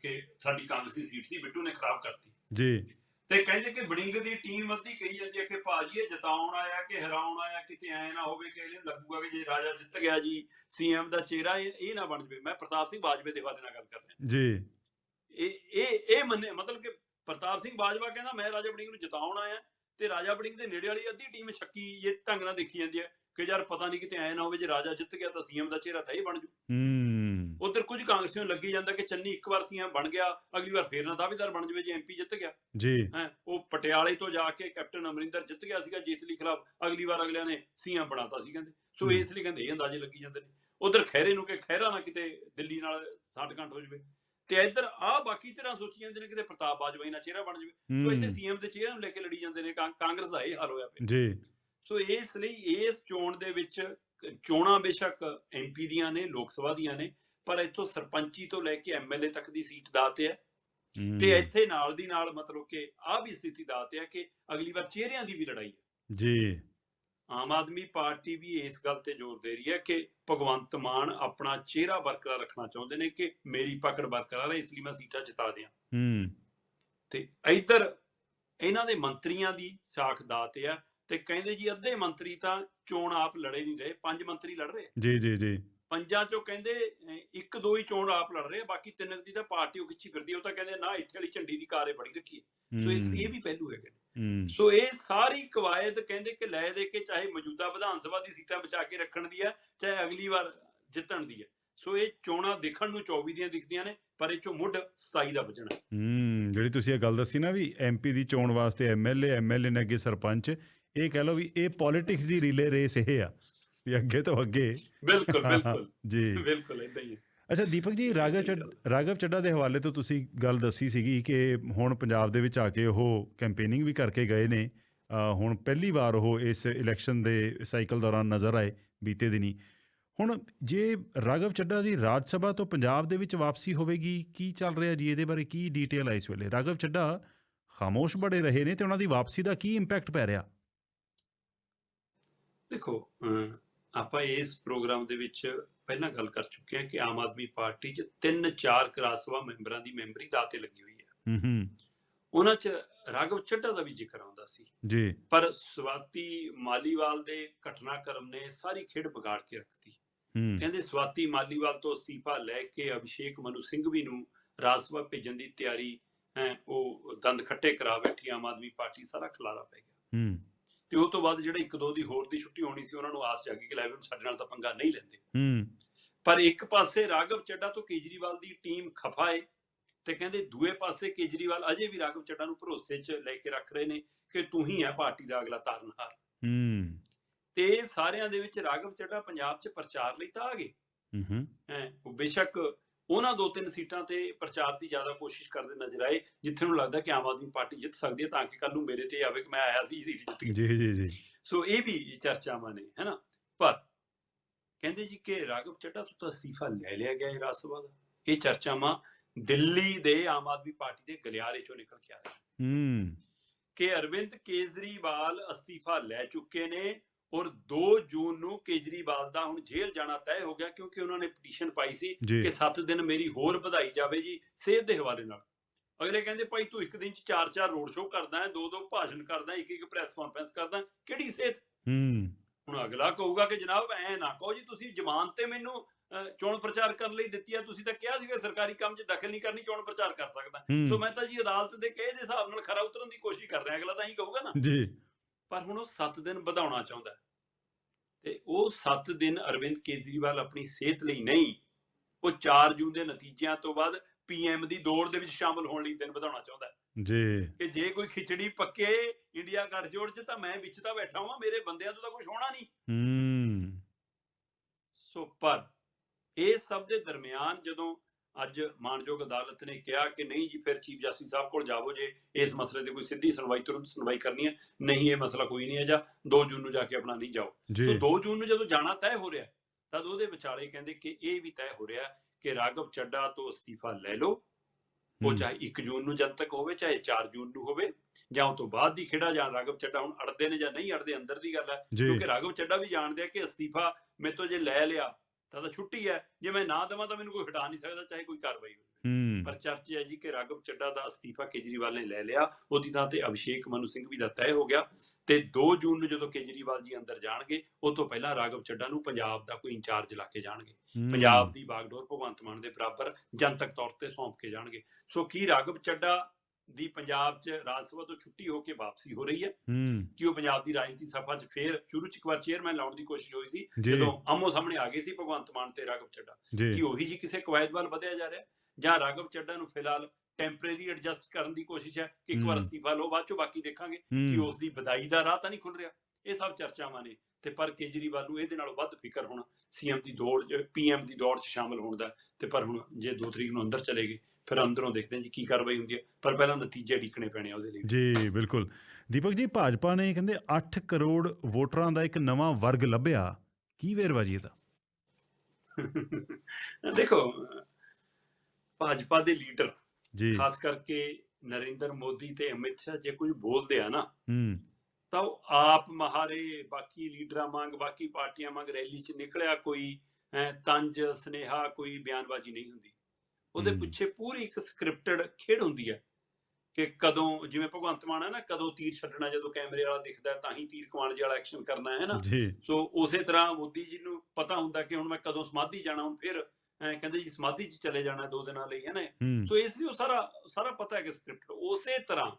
ਕਿ ਸਾਡੀ ਕਾਂਗਰਸੀ ਸੀਟ ਸੀ ਬਿੱਟੂ ਨੇ ਖਰਾਬ ਕਰਤੀ। ਜੀ। ਤੇ ਕਹਿੰਦੇ ਕਿ ਬੜਿੰਗ ਦੀ ਟੀਮ ਅੱਧੀ ਕਹੀ ਜਾਂਦੀ ਹੈ ਕਿ ਭਾਜੀ ਇਹ ਜਿਤਾਉਣ ਆਇਆ ਕਿ ਹਰਾਉਣ ਆਇਆ ਕਿਤੇ ਐ ਨਾ ਹੋਵੇ ਕਿ ਇਹਨੂੰ ਲੱਗੂਗਾ ਕਿ ਜੇ ਰਾਜਾ ਜਿੱਤ ਗਿਆ ਜੀ ਸੀਐਮ ਦਾ ਚਿਹਰਾ ਇਹ ਨਾ ਬਣ ਜਵੇ। ਮੈਂ ਪ੍ਰਤਾਪ ਸਿੰਘ ਬਾਜਵੇ ਦੇ ਹਵਾਲੇ ਨਾਲ ਗੱਲ ਕਰ ਰਿਹਾ। ਜੀ। ਇਹ ਇਹ ਇਹ ਮੰਨੇ ਮਤਲਬ ਕਿ ਪ੍ਰਤਾਪ ਸਿੰਘ ਬਾਜਵਾ ਕਹਿੰਦਾ ਮੈਂ ਰਾਜਾ ਵੜਿੰਗ ਨੂੰ ਜਿਤਾਉਣ ਆਇਆ। ਤੇ ਰਾਜਾ ਵੜਿੰਗ ਦੇ ਨੇੜੇ ਵਾਲੀ ਅੱਧੀ ਟੀਮ ਸ਼ੱਕੀ ਇਹ ਢੰਗ ਨਾਲ ਦੇਖੀ ਜਾਂਦੀ ਹੈ ਕਿ ਯਾਰ ਪਤਾ ਨਹੀਂ ਕਿਤੇ ਐ ਨਾ ਹੋਵੇ ਜੇ ਰਾਜਾ ਜਿੱਤ ਗਿਆ ਤਾਂ ਸੀਐਮ ਦਾ ਚਿਹਰਾ ਤਾਂ ਇਹ ਬਣ ਜੂ। ਹੂੰ। ਉਧਰ ਕੁਝ ਕਾਂਗਰਸੀਆਂ ਨੂੰ ਲੱਗੀ ਜਾਂਦਾ ਕਿ ਚੰਨੀ ਇੱਕ ਵਾਰ ਸੀਐਮ ਬਣ ਗਿਆ ਅਗਲੀ ਵਾਰ ਫੇਰ ਨਾ ਦਾਅਵੇਦਾਰ ਬਣ ਜਵੇ ਜੇ ਐਮਪੀ ਜਿੱਤ ਗਿਆ। ਜੀ। ਹੈ ਉਹ ਪਟਿਆਲੇ ਤੋਂ ਜਾ ਕੇ ਕੈਪਟਨ ਅਮਰਿੰਦਰ ਜਿੱਤ ਗਿਆ ਸੀਗਾ ਜੇਤਲੀ ਖਿਲਾਫ ਅਗਲੀ ਵਾਰ ਅਗਲਿਆਂ ਨੇ ਸੀਐਮ ਬਣਾਤਾ ਸੀ ਕਹਿੰਦੇ। ਸੋ। ਇਸ ਲਈ ਕਹਿੰਦੇ ਇਹ ਅੰਦਾਜ਼ੇ ਲੱਗੀ ਜਾਂਦੇ ਨੇ। ਉਧਰ ਖੈਰੇ ਨੂੰ ਕਿ ਖੈਰਾ ਨਾ ਕਿਤੇ ਦਿੱਲੀ ਨਾਲ ਘੰਟ ਹੋ ਜਵੇ। ਤੇ ਇੱਧਰ ਆ ਬਾਕੀ ਤਰ੍ਹਾਂ ਸੋਚੀ ਜਾਂਦੇ ਨੇ ਕਿਤੇ ਪ੍ਰਤਾਪ ਬਾਜਵਾਈ ਨਾਲ ਚਿਹਰਾ ਬਣ ਜਵੇ। ਸੋ ਇੱਥੇ ਸੀਐਮ ਦੇ ਚਿਹਰੇ ਨੂੰ ਲੈ ਕੇ ਲੜੀ ਜਾਂਦੇ ਨੇ ਕਾਂਗਰਸ ਦਾ ਇਹ ਹਾਲ ਹੋਇਆ ਪਿਆ। ਜੀ। ਸੋ ਇਸ ਲਈ ਇਸ ਚੋਣ ਦੇ ਵਿੱਚ ਚੋਣਾਂ ਬੇਸ਼ੱਕ ਐਮਪੀ ਦੀਆਂ ਨੇ ਲੋਕ ਸਭਾ ਦੀਆਂ ਨੇ ਪਰ ਇੱਥੋਂ ਸਰਪੰਚੀ ਤੋਂ ਲੈ ਕੇ ਐਮਐਲਏ ਤੱਕ ਦੀ ਸੀਟ ਦਾਤੇ ਹੈ। ਤੇ ਇੱਥੇ ਨਾਲ ਦੀ ਨਾਲ ਮਤਲਬ ਕਿ ਆ ਵੀ ਸਥਿਤੀ ਦਾਤੇ ਹੈ ਕਿ ਅਗਲੀ ਵਾਰ ਚਿਹਰਿਆਂ ਦੀ ਵੀ ਲੜਾਈ ਹੈ। ਜੀ। ਆਮ ਆਦਮੀ ਪਾਰਟੀ ਵੀ ਇਸ ਗੱਲ ਤੇ ਜ਼ੋਰ ਦੇ ਰਹੀ ਹੈ ਕਿ ਭਗਵੰਤ ਮਾਨ ਆਪਣਾ ਚਿਹਰਾ ਬਰਕਰਾਰ ਰੱਖਣਾ ਚਾਹੁੰਦੇ ਨੇ ਕਿ ਮੇਰੀ ਪਕੜ ਬਰਕਰਾਰ ਹੈ ਇਸ ਲਈ ਮੈਂ ਸੀਟਾਂ ਜਿਤਾ ਦਿਆਂ। ਹੂੰ। ਤੇ ਇੱਧਰ ਇਹਨਾਂ ਦੇ ਮੰਤਰੀਆਂ ਦੀ ਸਾਖ ਦਾਤ ਆ ਤੇ ਕਹਿੰਦੇ ਜੀ ਅੱਧੇ ਮੰਤਰੀ ਤਾਂ ਚੋਣ ਆਪ ਲੜੇ ਨਹੀਂ ਰਹੇ ਪੰਜ ਮੰਤਰੀ ਲੜ ਰਹੇ। ਜੀ ਜੀ ਜੀ। ਪੰਜਾਂ ਚੋਂ ਕਹਿੰਦੇ ਇੱਕ ਦੋ ਹੀ ਚੋਣ ਆਪ ਲੜ ਰਹੇ ਆ ਬਾਕੀ ਤਿੰਨ ਦੀ ਤਾਂ ਪਾਰਟੀ ਉਹ ਖਿੱਚੀ ਫਿਰਦੀ ਉਹ ਤਾਂ ਕਹਿੰਦੇ ਨਾ ਇੱਥੇ ਵਾਲੀ ਝੰਡੀ ਦੀ ਕਾਰੇ ਬੜੀ ਰੱਖੀ ਹੈ। ਸੋ ਇਸ ਇਹ ਵੀ ਪਹਿਲੂ ਹੈਗੇ ਸੋ ਇਹ ਸਾਰੀ ਕਵਾਇਦ ਕਹਿੰਦੇ ਕਿ ਲੈ ਦੇ ਕੇ ਚਾਹੇ ਮੌਜੂਦਾ ਵਿਧਾਨ ਸਭਾ ਦੀ ਸੀਟਾਂ ਬਚਾ ਕੇ ਰੱਖਣ ਦੀ ਹੈ ਚਾਹੇ ਅਗਲੀ ਵਾਰ ਜਿੱਤਣ ਦੀ ਹੈ ਸੋ ਇਹ ਚੋਣਾਂ ਦੇਖਣ ਨੂੰ 24 ਦੀਆਂ ਦਿਖਦੀਆਂ ਨੇ ਪਰ ਇਹ ਚੋਂ ਮੁੱਢ 27 ਦਾ ਵੱਜਣਾ ਹੈ। ਹੂੰ ਜਿਹੜੀ ਤੁਸੀਂ ਇਹ ਗੱਲ ਦੱਸੀ ਨਾ ਵੀ ਐਮਪੀ ਦੀ ਚੋਣ ਵਾਸਤੇ ਐਮਐਲਏ ਐਮਐਲਏ ਨੇ ਅੱਗੇ ਸਰਪੰਚ ਇਹ ਕਹਿ ਲਓ ਵੀ ਇਹ ਪੋਲਿਟਿਕਸ ਦੀ ਰੀਲੇ ਰੇਸ ਇਹ ਆ। ਵੀ ਅੱਗੇ ਤੋਂ ਅੱਗੇ। ਬਿਲਕੁਲ ਬਿਲਕੁਲ। ਜੀ। ਬਿਲਕੁਲ ਇਦਾਂ ਹੀ ਹੈ। ਅੱਛਾ ਦੀਪਕ ਜੀ ਰਾਘਵ ਚੱਡ ਰਾਘਵ ਚੱਡਾ ਦੇ ਹਵਾਲੇ ਤੋਂ ਤੁਸੀਂ ਗੱਲ ਦੱਸੀ ਸੀਗੀ ਕਿ ਹੁਣ ਪੰਜਾਬ ਦੇ ਵਿੱਚ ਆ ਕੇ ਉਹ ਕੈਂਪੇਨਿੰਗ ਵੀ ਕਰਕੇ ਗਏ ਨੇ। ਹੁਣ ਪਹਿਲੀ ਵਾਰ ਉਹ ਇਸ ਇਲੈਕਸ਼ਨ ਦੇ ਸਾਈਕਲ ਦੌਰਾਨ ਨਜ਼ਰ ਆਏ ਬੀਤੇ ਦਿਨੀ। ਹੁਣ ਜੇ ਰਾਘਵ ਚੱਡਾ ਦੀ ਰਾਜ ਸਭਾ ਤੋਂ ਪੰਜਾਬ ਦੇ ਵਿੱਚ ਵਾਪਸੀ ਹੋਵੇਗੀ ਕੀ ਚੱਲ ਰਿਹਾ ਜੀ? ਇਹਦੇ ਬਾਰੇ ਕੀ ਡਿਟੇਲ ਹੈ ਇਸ ਵੇਲੇ? ਰਾਘਵ ਚੱਡਾ ਖਾਮੋਸ਼ ਬੜੇ ਰਹੇ ਨੇ ਤੇ ਉਹਨਾਂ ਦੀ ਵਾਪਸੀ ਦਾ ਕੀ ਇੰਪੈਕਟ ਪੈ ਰਿਹਾ? ਦੇਖੋ ਆਪਾਂ ਇਸ ਪ੍ਰੋਗਰਾਮ ਦੇ ਵਿੱਚ ਪਹਿਲਾਂ ਗੱਲ ਕਰ ਚੁੱਕੇ ਹਾਂ ਕਿ ਆਮ ਆਦਮੀ ਪਾਰਟੀ 'ਚ ਤਿੰਨ ਚਾਰ ਕਰਾਸਵਾ ਮੈਂਬਰਾਂ ਦੀ ਮੈਂਬਰੀ ਦਾਤੇ ਲੱਗੀ ਹੋਈ ਹੈ। ਹੂੰ ਹੂੰ। ਉਹਨਾਂ 'ਚ ਰਾਘਵ ਚੱਡਾ ਦਾ ਵੀ ਜ਼ਿਕਰ ਆਉਂਦਾ ਸੀ। ਜੀ। ਪਰ ਸਵਾਤੀ ਮਾਲੀਵਾਲ ਦੇ ਘਟਨਾਕ੍ਰਮ ਨੇ ਸਾਰੀ ਖੇਡ ਵਿਗਾੜ ਕੇ ਰੱਖਤੀ ਕਹਿੰਦੇ ਸਵਾਤੀ ਮਾਲੀਵਾਲ ਤੋਂ ਅਸਤੀਫਾ ਲੈ ਕੇ ਅਭਿਸ਼ੇਕ ਮਨੂ ਸਿੰਘ ਵੀ ਨੂੰ ਰਾਜ ਸਭਾ ਭੇਜਣ ਦੀ ਤਿਆਰੀ ਹੈ ਉਹ ਦੰਦ ਖੱਟੇ ਕਰਾ ਬੈਠੀ ਆਮ ਆਦਮੀ ਪਾਰਟੀ ਸਾਰਾ ਖਲਾਰਾ ਪੈ ਗਿਆ। ਹੂੰ। ਤੇ ਉਹ ਤੋਂ ਬਾਅਦ ਜਿਹੜੇ ਇੱਕ ਦੋ ਦੀ ਹੋਰ ਦੀ ਛੁੱਟੀ ਹੋਣੀ ਸੀ ਉਹਨਾਂ ਨੂੰ ਆਸ ਜਾਗੀ ਕਿ ਲੈ ਵੀ ਸਾਡੇ ਨਾਲ ਤਾਂ ਪੰਗਾ ਨਹੀਂ ਲੈਂਦੇ। ਹੂੰ। ਪਰ ਇੱਕ ਪਾਸੇ ਰਾਘਵ ਚੱਡਾ ਤੋਂ ਕੇਜਰੀਵਾਲ ਦੀ ਟੀਮ ਖਫਾ ਏ ਤੇ ਕਹਿੰਦੇ ਦੂਏ ਪਾਸੇ ਕੇਜਰੀਵਾਲ ਅਜੇ ਵੀ ਰਾਘਵ ਚੱਡਾ ਨੂੰ ਭਰੋਸੇ 'ਚ ਲੈ ਕੇ ਰੱਖ ਰਹੇ ਨੇ ਕਿ ਤੂੰ ਹੀ ਹੈ ਪਾਰਟੀ ਦਾ ਅਗਲਾ ਤਾਰਨਹਾਰ। ਹੂੰ। ਤੇ ਸਾਰਿਆਂ ਦੇ ਵਿੱਚ ਰਾਘਵ ਚੱਡਾ ਪੰਜਾਬ 'ਚ ਪ੍ਰਚਾਰ ਲਈ ਤਾਂ ਆ ਗਏ। ਹੂੰ। ਹੈ ਉਹ ਬੇਸ਼ੱਕ ਉਹਨਾਂ ਦੋ ਤਿੰਨ ਸੀਟਾਂ ਤੇ ਪ੍ਰਚਾਰ ਦੀ ਜ਼ਿਆਦਾ ਕੋਸ਼ਿਸ਼ ਕਰਦੇ ਨਜ਼ਰ ਆਏ ਜਿੱਥੇ ਨੂੰ ਲੱਗਦਾ ਕਿ ਆਮ ਆਦਮੀ ਪਾਰਟੀ ਜਿੱਤ ਸਕਦੀ ਹੈ ਤਾਂ ਕਿ ਕੱਲ ਨੂੰ ਮੇਰੇ ਤੇ ਆਵੇ ਕਿ ਮੈਂ ਆਇਆ ਸੀ ਸੀਟ ਜਿੱਤ ਕੇ। ਜੀ ਜੀ ਜੀ। ਸੋ ਇਹ ਵੀ ਚਰਚਾਵਾਂ ਨੇ ਹੈਨਾ ਪਰ ਕਹਿੰਦੇ ਜੀ ਕਿ ਰਾਘਵ ਚੱਡਾ ਤੋਂ ਤਾਂ ਅਸਤੀਫਾ ਲੈ ਲਿਆ ਗਿਆ ਹੈ ਰਾਜ ਸਭਾ ਦਾ। ਇਹ ਚਰਚਾਵਾਂ ਦਿੱਲੀ ਦੇ ਆਮ ਆਦਮੀ ਪਾਰਟੀ ਦੇ ਗਲਿਆਰੇ ਚੋਂ ਨਿਕਲ ਕੇ ਆ ਰਹੀਆਂ ਹੂੰ। ਕਿ ਅਰਵਿੰਦ ਕੇਜਰੀਵਾਲ ਅਸਤੀਫਾ ਲੈ ਚੁੱਕੇ ਨੇ ਔਰ 2 ਜੂਨ ਨੂੰ ਕੇਜਰੀਵਾਲ ਦਾ ਹੁਣ ਜੇਲ੍ਹ ਜਾਣਾ ਤੈਅ ਹੋ ਗਿਆ ਕਿਉਂਕਿ ਉਹਨਾਂ ਨੇ ਪਟੀਸ਼ਨ ਪਾਈ ਸੀ ਕਿ 7 ਦਿਨ ਮੇਰੀ ਹੋਰ ਵਧਾਈ ਜਾਵੇ ਜੀ ਸਿਹਤ ਦੇ ਹਵਾਲੇ ਨਾਲ। ਅਗਲੇ ਕਹਿੰਦੇ ਭਾਈ ਤੂੰ ਇੱਕ ਦਿਨ ਚ ਚਾਰ ਚਾਰ ਰੋਡ ਸ਼ੋਅ ਕਰਦਾ ਹੈ ਦੋ ਦੋ ਭਾਸ਼ਣ ਕਰਦਾ ਹੈ ਇੱਕ ਇੱਕ ਪ੍ਰੈਸ ਕਾਨਫਰੰਸ ਕਰਦਾ ਹੈ, ਕਿਹੜੀ ਸਿਹਤ? ਹੂੰ। ਹੁਣ ਅਗਲਾ ਕਹੂਗਾ ਕਿ ਜਨਾਬ ਐ ਨਾ ਕਹੋ ਜੀ ਤੁਸੀਂ ਜ਼ਮਾਨ ਤੇ ਮੈਨੂੰ ਚੋਣ ਪ੍ਰਚਾਰ ਕਰਨ ਲਈ ਦਿੱਤੀ ਆ। ਤੁਸੀਂ ਤਾਂ ਕਿਹਾ ਸੀਗਾ ਸਰਕਾਰੀ ਕੰਮ 'ਚ ਦਖਲ ਨਹੀਂ ਕਰਨੀ ਚੋਣ ਪ੍ਰਚਾਰ ਕਰ ਸਕਦਾ। ਹੂੰ। ਸੋ ਮੈਂ ਤਾਂ ਜੀ ਅਦਾਲਤ ਦੇ ਕਹੇ ਦੇ ਹਿਸਾਬ ਨਾਲ ਖਰਾ ਉਤਰਨ ਦੀ ਕੋਸ਼ਿਸ਼ ਕਰ ਰਿਹਾ। ਅਗਲਾ ਤਾਂ ਇਹੀ ਕਹੂਗਾ ਨਾ। ਜੀ। ਪਰ ਹੁਣ ਉਹ 7 ਦਿਨ ਵਧਾਉਣਾ ਚਾਹੁੰਦਾ ਹੈ। ਤੇ ਉਹ 7 ਦਿਨ ਅਰਵਿੰਦ ਕੇਜਰੀਵਾਲ ਆਪਣੀ ਸਿਹਤ ਲਈ ਨਹੀਂ ਉਹ 4 ਜੂਨ ਦੇ ਨਤੀਜਿਆਂ ਤੋਂ ਬਾਅਦ ਪੀਐਮ ਦੀ ਦੌੜ ਦੇ ਵਿੱਚ ਸ਼ਾਮਲ ਹੋਣ ਲਈ ਦਿਨ ਵਧਾਉਣਾ ਚਾਹੁੰਦਾ ਜੀ। ਕਿ ਜੇ ਕੋਈ ਖਿਚੜੀ ਪੱਕੇ ਇੰਡੀਆ ਗੱਠਜੋੜ 'ਚ ਤਾਂ ਮੈਂ ਵਿੱਚ ਤਾਂ ਬੈਠਾ ਹਾਂ ਮੇਰੇ ਬੰਦਿਆਂ ਤੋਂ ਤਾਂ ਕੁਝ ਹੋਣਾ ਨਹੀਂ। ਹੂੰ। ਸੋ ਪਰ ਇਹ ਸਭ ਦੇ ਦਰਮਿਆਨ ਜਦੋਂ ਅੱਜ ਮਾਨਯੋਗ ਅਦਾਲਤ ਨੇ ਕਿਹਾ ਕਿ ਨਹੀਂ ਜੀ ਫਿਰ ਚੀਫ ਜਸਟਿਸ ਸਾਹਿਬ ਕੋਲ ਜਾਵੋ ਜੇ ਇਸ ਮਸਲੇ ਤੇ ਕੋਈ ਸਿੱਧੀ ਸੁਣਵਾਈ ਤੁਰੰਤ ਸੁਣਵਾਈ ਕਰਨੀ ਹੈ। ਨਹੀਂ ਇਹ ਮਸਲਾ ਕੋਈ ਨਹੀਂ ਹੈ ਜਾਂ 2 ਜੂਨ ਨੂੰ ਜਾ ਕੇ ਆਪਣਾ ਨਹੀਂ ਜਾਓ। ਸੋ ਜੀ 2 ਜੂਨ ਨੂੰ ਜਦੋਂ ਜਾਣਾ ਤੈਅ ਹੋ ਰਿਹਾ ਤਦ ਉਹਦੇ ਵਿਚਾਲੇ ਕਹਿੰਦੇ ਕਿ ਇਹ ਵੀ ਤੈਅ ਹੋ ਰਿਹਾ ਕਿ ਰਾਘਵ ਚੱਡਾ ਤੋਂ ਅਸਤੀਫਾ ਲੈ ਲਓ। ਉਹ ਚਾਹੇ 1 ਜੂਨ ਨੂੰ ਜਦ ਤੱਕ ਹੋਵੇ ਚਾਹੇ 4 ਜੂਨ ਨੂੰ ਹੋਵੇ ਜਾਂ ਉਹ ਤੋਂ ਬਾਅਦ ਦੀ ਖੇੜਾ ਜਾਂ ਰਾਘਵ ਚੱਡਾ ਹੁਣ ਅੜਦੇ ਨੇ ਜਾਂ ਨਹੀਂ ਅੜਦੇ ਅੰਦਰ ਦੀ ਗੱਲ ਹੈ। ਕਿਉਂਕਿ ਰਾਘਵ ਚੱਡਾ ਵੀ ਜਾਣਦੇ ਆ ਕਿ ਅਸਤੀਫਾ ਮੇਰੇ ਤੋਂ ਜੇ ਲੈ ਲਿਆ ਤਾਂ ਤਾਂ ਛੁੱਟੀ ਹੈ। ਜੇ ਮੈਂ ਨਾ ਦੇਵਾਂ ਤਾਂ ਮੈਨੂੰ ਕੋਈ ਹਟਾ ਨਹੀਂ ਸਕਦਾ ਚਾਹੇ ਕੋਈ ਕਾਰਵਾਈ ਹੋਵੇ। ਪਰ ਚਰਚਾ ਹੈ ਜੀ ਕਿ ਰਾਘਵ ਚੱਡਾ ਦਾ ਅਸਤੀਫਾ ਕੇਜਰੀਵਾਲ ਨੇ ਲੈ ਲਿਆ। ਉਹਦੀ ਥਾਂ ਤੇ ਅਭਿਸ਼ੇਕ ਮਨੂ ਸਿੰਘ ਵੀ ਦਾ ਤੈਅ ਹੋ ਗਿਆ। ਤੇ 2 ਜੂਨ ਨੂੰ ਜਦੋਂ ਕੇਜਰੀਵਾਲ ਜੀ ਅੰਦਰ ਜਾਣਗੇ ਉਹ ਤੋਂ ਪਹਿਲਾਂ ਰਾਘਵ ਚੱਡਾ ਨੂੰ ਪੰਜਾਬ ਦਾ ਕੋਈ ਇੰਚਾਰਜ ਲਾ ਕੇ ਜਾਣਗੇ। ਪੰਜਾਬ ਦੀ ਬਾਗਡੋਰ ਭਗਵੰਤ ਮਾਨ ਦੇ ਬਰਾਬਰ ਜਨਤਕ ਤੌਰ ਤੇ ਸੌਂਪ ਕੇ ਜਾਣਗੇ। ਸੋ ਕੀ ਰਾਘਵ ਚੱਡਾ ਦੀ ਪੰਜਾਬ 'ਚ ਰਾਜ ਸਭਾ ਤੋਂ ਛੁੱਟੀ ਹੋ ਕੇ ਵਾਪਸੀ ਹੋ ਰਹੀ ਹੈ। ਕਿ ਉਹ ਪੰਜਾਬ ਦੀ ਰਾਜਨੀਤੀ ਸਭਾ 'ਚ ਫੇਰ ਸ਼ੁਰੂ 'ਚ ਇੱਕ ਵਾਰ ਚੇਅਰਮੈਨ ਲਾਉਣ ਦੀ ਕੋਸ਼ਿਸ਼ ਹੋਈ ਸੀ ਜਦੋਂ ਆਮੋ ਸਾਹਮਣੇ ਆ ਗਏ ਸੀ ਭਗਵੰਤ ਮਾਨ ਤੇ ਰਾਘਵ ਚੱਡਾ ਕਿ ਉਹੀ ਜੀ ਕਿਸੇ ਕਵਾਇਦ ਵੱਲ ਵਧਿਆ ਜਾ ਰਿਹਾ ਜਾਂ ਰਾਘਵ ਚੱਡਾ ਨੂੰ ਫਿਲਹਾਲ ਟੈਂਪਰੇਰੀ ਐਡਜਸਟ ਕਰਨ ਦੀ ਕੋਸ਼ਿਸ਼ ਹੈ ਕਿ ਇੱਕ ਵਾਰ। ਅਸਤੀਫਾ ਲਓ ਬਾਅਦ ਚੋਂ ਬਾਕੀ ਦੇਖਾਂਗੇ ਕਿ ਉਸ ਦੀ ਵਧਾਈ ਦਾ ਰਾਹ ਤਾਂ ਨਹੀਂ ਖੁੱਲ ਰਿਹਾ। ਇਹ ਸਭ ਚਰਚਾਵਾਂ ਨੇ। ਤੇ ਪਰ ਕੇਜਰੀਵਾਲ ਨੂੰ ਇਹਦੇ ਨਾਲੋਂ ਵੱਧ ਫਿਕਰ ਹੁਣ ਸੀਐਮ ਦੀ ਦੌੜ ਪੀਐਮ ਦੀ ਦੌੜ 'ਚ ਸ਼ਾਮਲ ਹੋਣ ਦਾ। ਤੇ ਪਰ ਹੁਣ ਜੇ 2 ਤਰੀਕ ਨੂੰ ਅੰਦਰ ਚਲੇ ਗਏ ਫਿਰ ਅੰਦਰੋਂ ਦੇਖਦੇ ਹਾਂ ਜੀ ਕੀ ਕਾਰਵਾਈ ਹੁੰਦੀ ਹੈ। ਪਰ ਪਹਿਲਾਂ ਨਤੀਜੇ ਢੀਕਣੇ ਪੈਣੇ ਆ ਉਹਦੇ ਲਈ। ਜੀ ਬਿਲਕੁਲ। ਦੀਪਕ ਜੀ ਭਾਜਪਾ ਨੇ ਕਹਿੰਦੇ 8 ਕਰੋੜ ਵੋਟਰਾਂ ਦਾ ਇੱਕ ਨਵਾਂ ਵਰਗ ਲੱਭਿਆ। ਕੀ ਵੇਰਵਾ ਜੀ ਇਹਦਾ? ਦੇਖੋ ਭਾਜਪਾ ਦੇ ਲੀਡਰ ਜੀ। ਖਾਸ ਕਰਕੇ ਨਰਿੰਦਰ ਮੋਦੀ ਤੇ ਅਮਿਤ ਸ਼ਾਹ ਜੇ ਕੁਝ ਬੋਲਦੇ ਆ ਨਾ ਹੂੰ। ਤਾਂ ਉਹ ਆਪ ਮਹਾਰੇ ਬਾਕੀ ਲੀਡਰਾਂ ਵਾਂਗ ਬਾਕੀ ਪਾਰਟੀਆਂ ਵਾਂਗ ਰੈਲੀ 'ਚ ਨਿਕਲਿਆ ਕੋਈ ਤੰਜ ਸਨੇਹਾ ਕੋਈ ਬਿਆਨਬਾਜ਼ੀ ਨਹੀਂ ਹੁੰਦੀ। ਉਹਦੇ। ਪਿੱਛੇ ਪੂਰੀ ਇੱਕ ਸਕ੍ਰਿਪਟਡ ਖੇਡ ਹੁੰਦੀ ਹੈ ਕਿ ਕਦੋਂ ਜਿਵੇਂ ਭਗਵੰਤ ਮਾਨ ਹੈ ਨਾ ਕਦੋਂ ਤੀਰ ਛੱਡਣਾ ਜਦੋਂ ਕੈਮਰੇ ਵਾਲਾ ਦਿਖਦਾ ਤਾਂ ਹੀ ਤੀਰ ਕਮਾਂਡ ਵਾਲਾ ਐਕਸ਼ਨ ਕਰਨਾ ਹੈ ਨਾ। ਸੋ ਉਸੇ ਤਰ੍ਹਾਂ ਮੋਦੀ ਜੀ ਨੂੰ ਪਤਾ ਹੁੰਦਾ ਕਿ ਹੁਣ ਮੈਂ ਕਦੋਂ ਸਮਾਧੀ ਜਾਣਾ ਹੁਣ ਫਿਰ ਕਹਿੰਦੇ ਜੀ ਸਮਾਧੀ 'ਚ ਚਲੇ ਜਾਣਾ ਦੋ ਦਿਨਾਂ ਲਈ ਹੈ ਨਾ। ਸੋ ਇਸ ਲਈ ਉਹ ਸਾਰਾ ਸਾਰਾ ਪਤਾ ਹੈ ਕਿ ਸਕ੍ਰਿਪਟ ਉਸੇ ਤਰ੍ਹਾਂ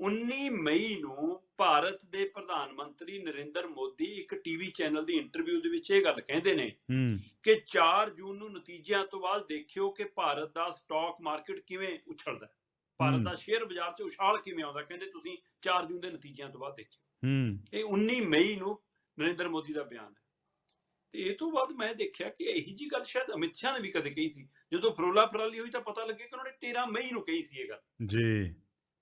19 ਮਈ ਨੂੰ ਭਾਰਤ ਦੇ ਪ੍ਰਧਾਨ ਮੰਤਰੀ ਨਰਿੰਦਰ ਮੋਦੀ ਇੱਕ ਟੀਵੀ ਚੈਨਲ ਦੀ ਇੰਟਰਵਿਊ ਦੇ ਵਿੱਚ ਇਹ ਗੱਲ ਕਹਿੰਦੇ ਨੇ ਕਿ 4 ਜੂਨ ਨੂੰ ਨਤੀਜਿਆਂ ਤੋਂ ਬਾਅਦ ਦੇਖਿਓ ਕਿ ਭਾਰਤ ਦਾ ਸਟਾਕ ਮਾਰਕੀਟ ਕਿਵੇਂ ਉਛਲਦਾ ਹੈ। ਭਾਰਤ। ਦਾ ਸ਼ੇਅਰ ਬਾਜ਼ਾਰ 'ਚ ਉਛਾਲ ਕਿਵੇਂ ਆਉਂਦਾ ਕਹਿੰਦੇ ਤੁਸੀਂ 4 ਜੂਨ ਦੇ ਨਤੀਜਿਆਂ ਤੋਂ ਬਾਅਦ ਦੇਖਿਓ। ਇਹ 19 ਮਈ ਨੂੰ ਨਰਿੰਦਰ ਮੋਦੀ ਦਾ ਬਿਆਨ ਹੈ। ਤੇ ਇਹ ਤੋਂ ਬਾਅਦ ਮੈਂ ਦੇਖਿਆ ਕਿ ਇਹੀ ਜੀ ਗੱਲ ਸ਼ਾਇਦ ਅਮਿਤ ਸ਼ਾਹ ਨੇ ਵੀ ਕਦੇ ਕਹੀ ਸੀ। ਜਦੋਂ ਫਰੋਲਾ ਫਰਾਲੀ ਹੋਈ ਤਾਂ ਪਤਾ ਲੱਗਿਆ ਕਿ ਉਹਨਾਂ ਨੇ 13 ਮਈ ਨੂੰ ਕਹੀ ਸੀ ਇਹ ਗੱਲ। ਜੀ।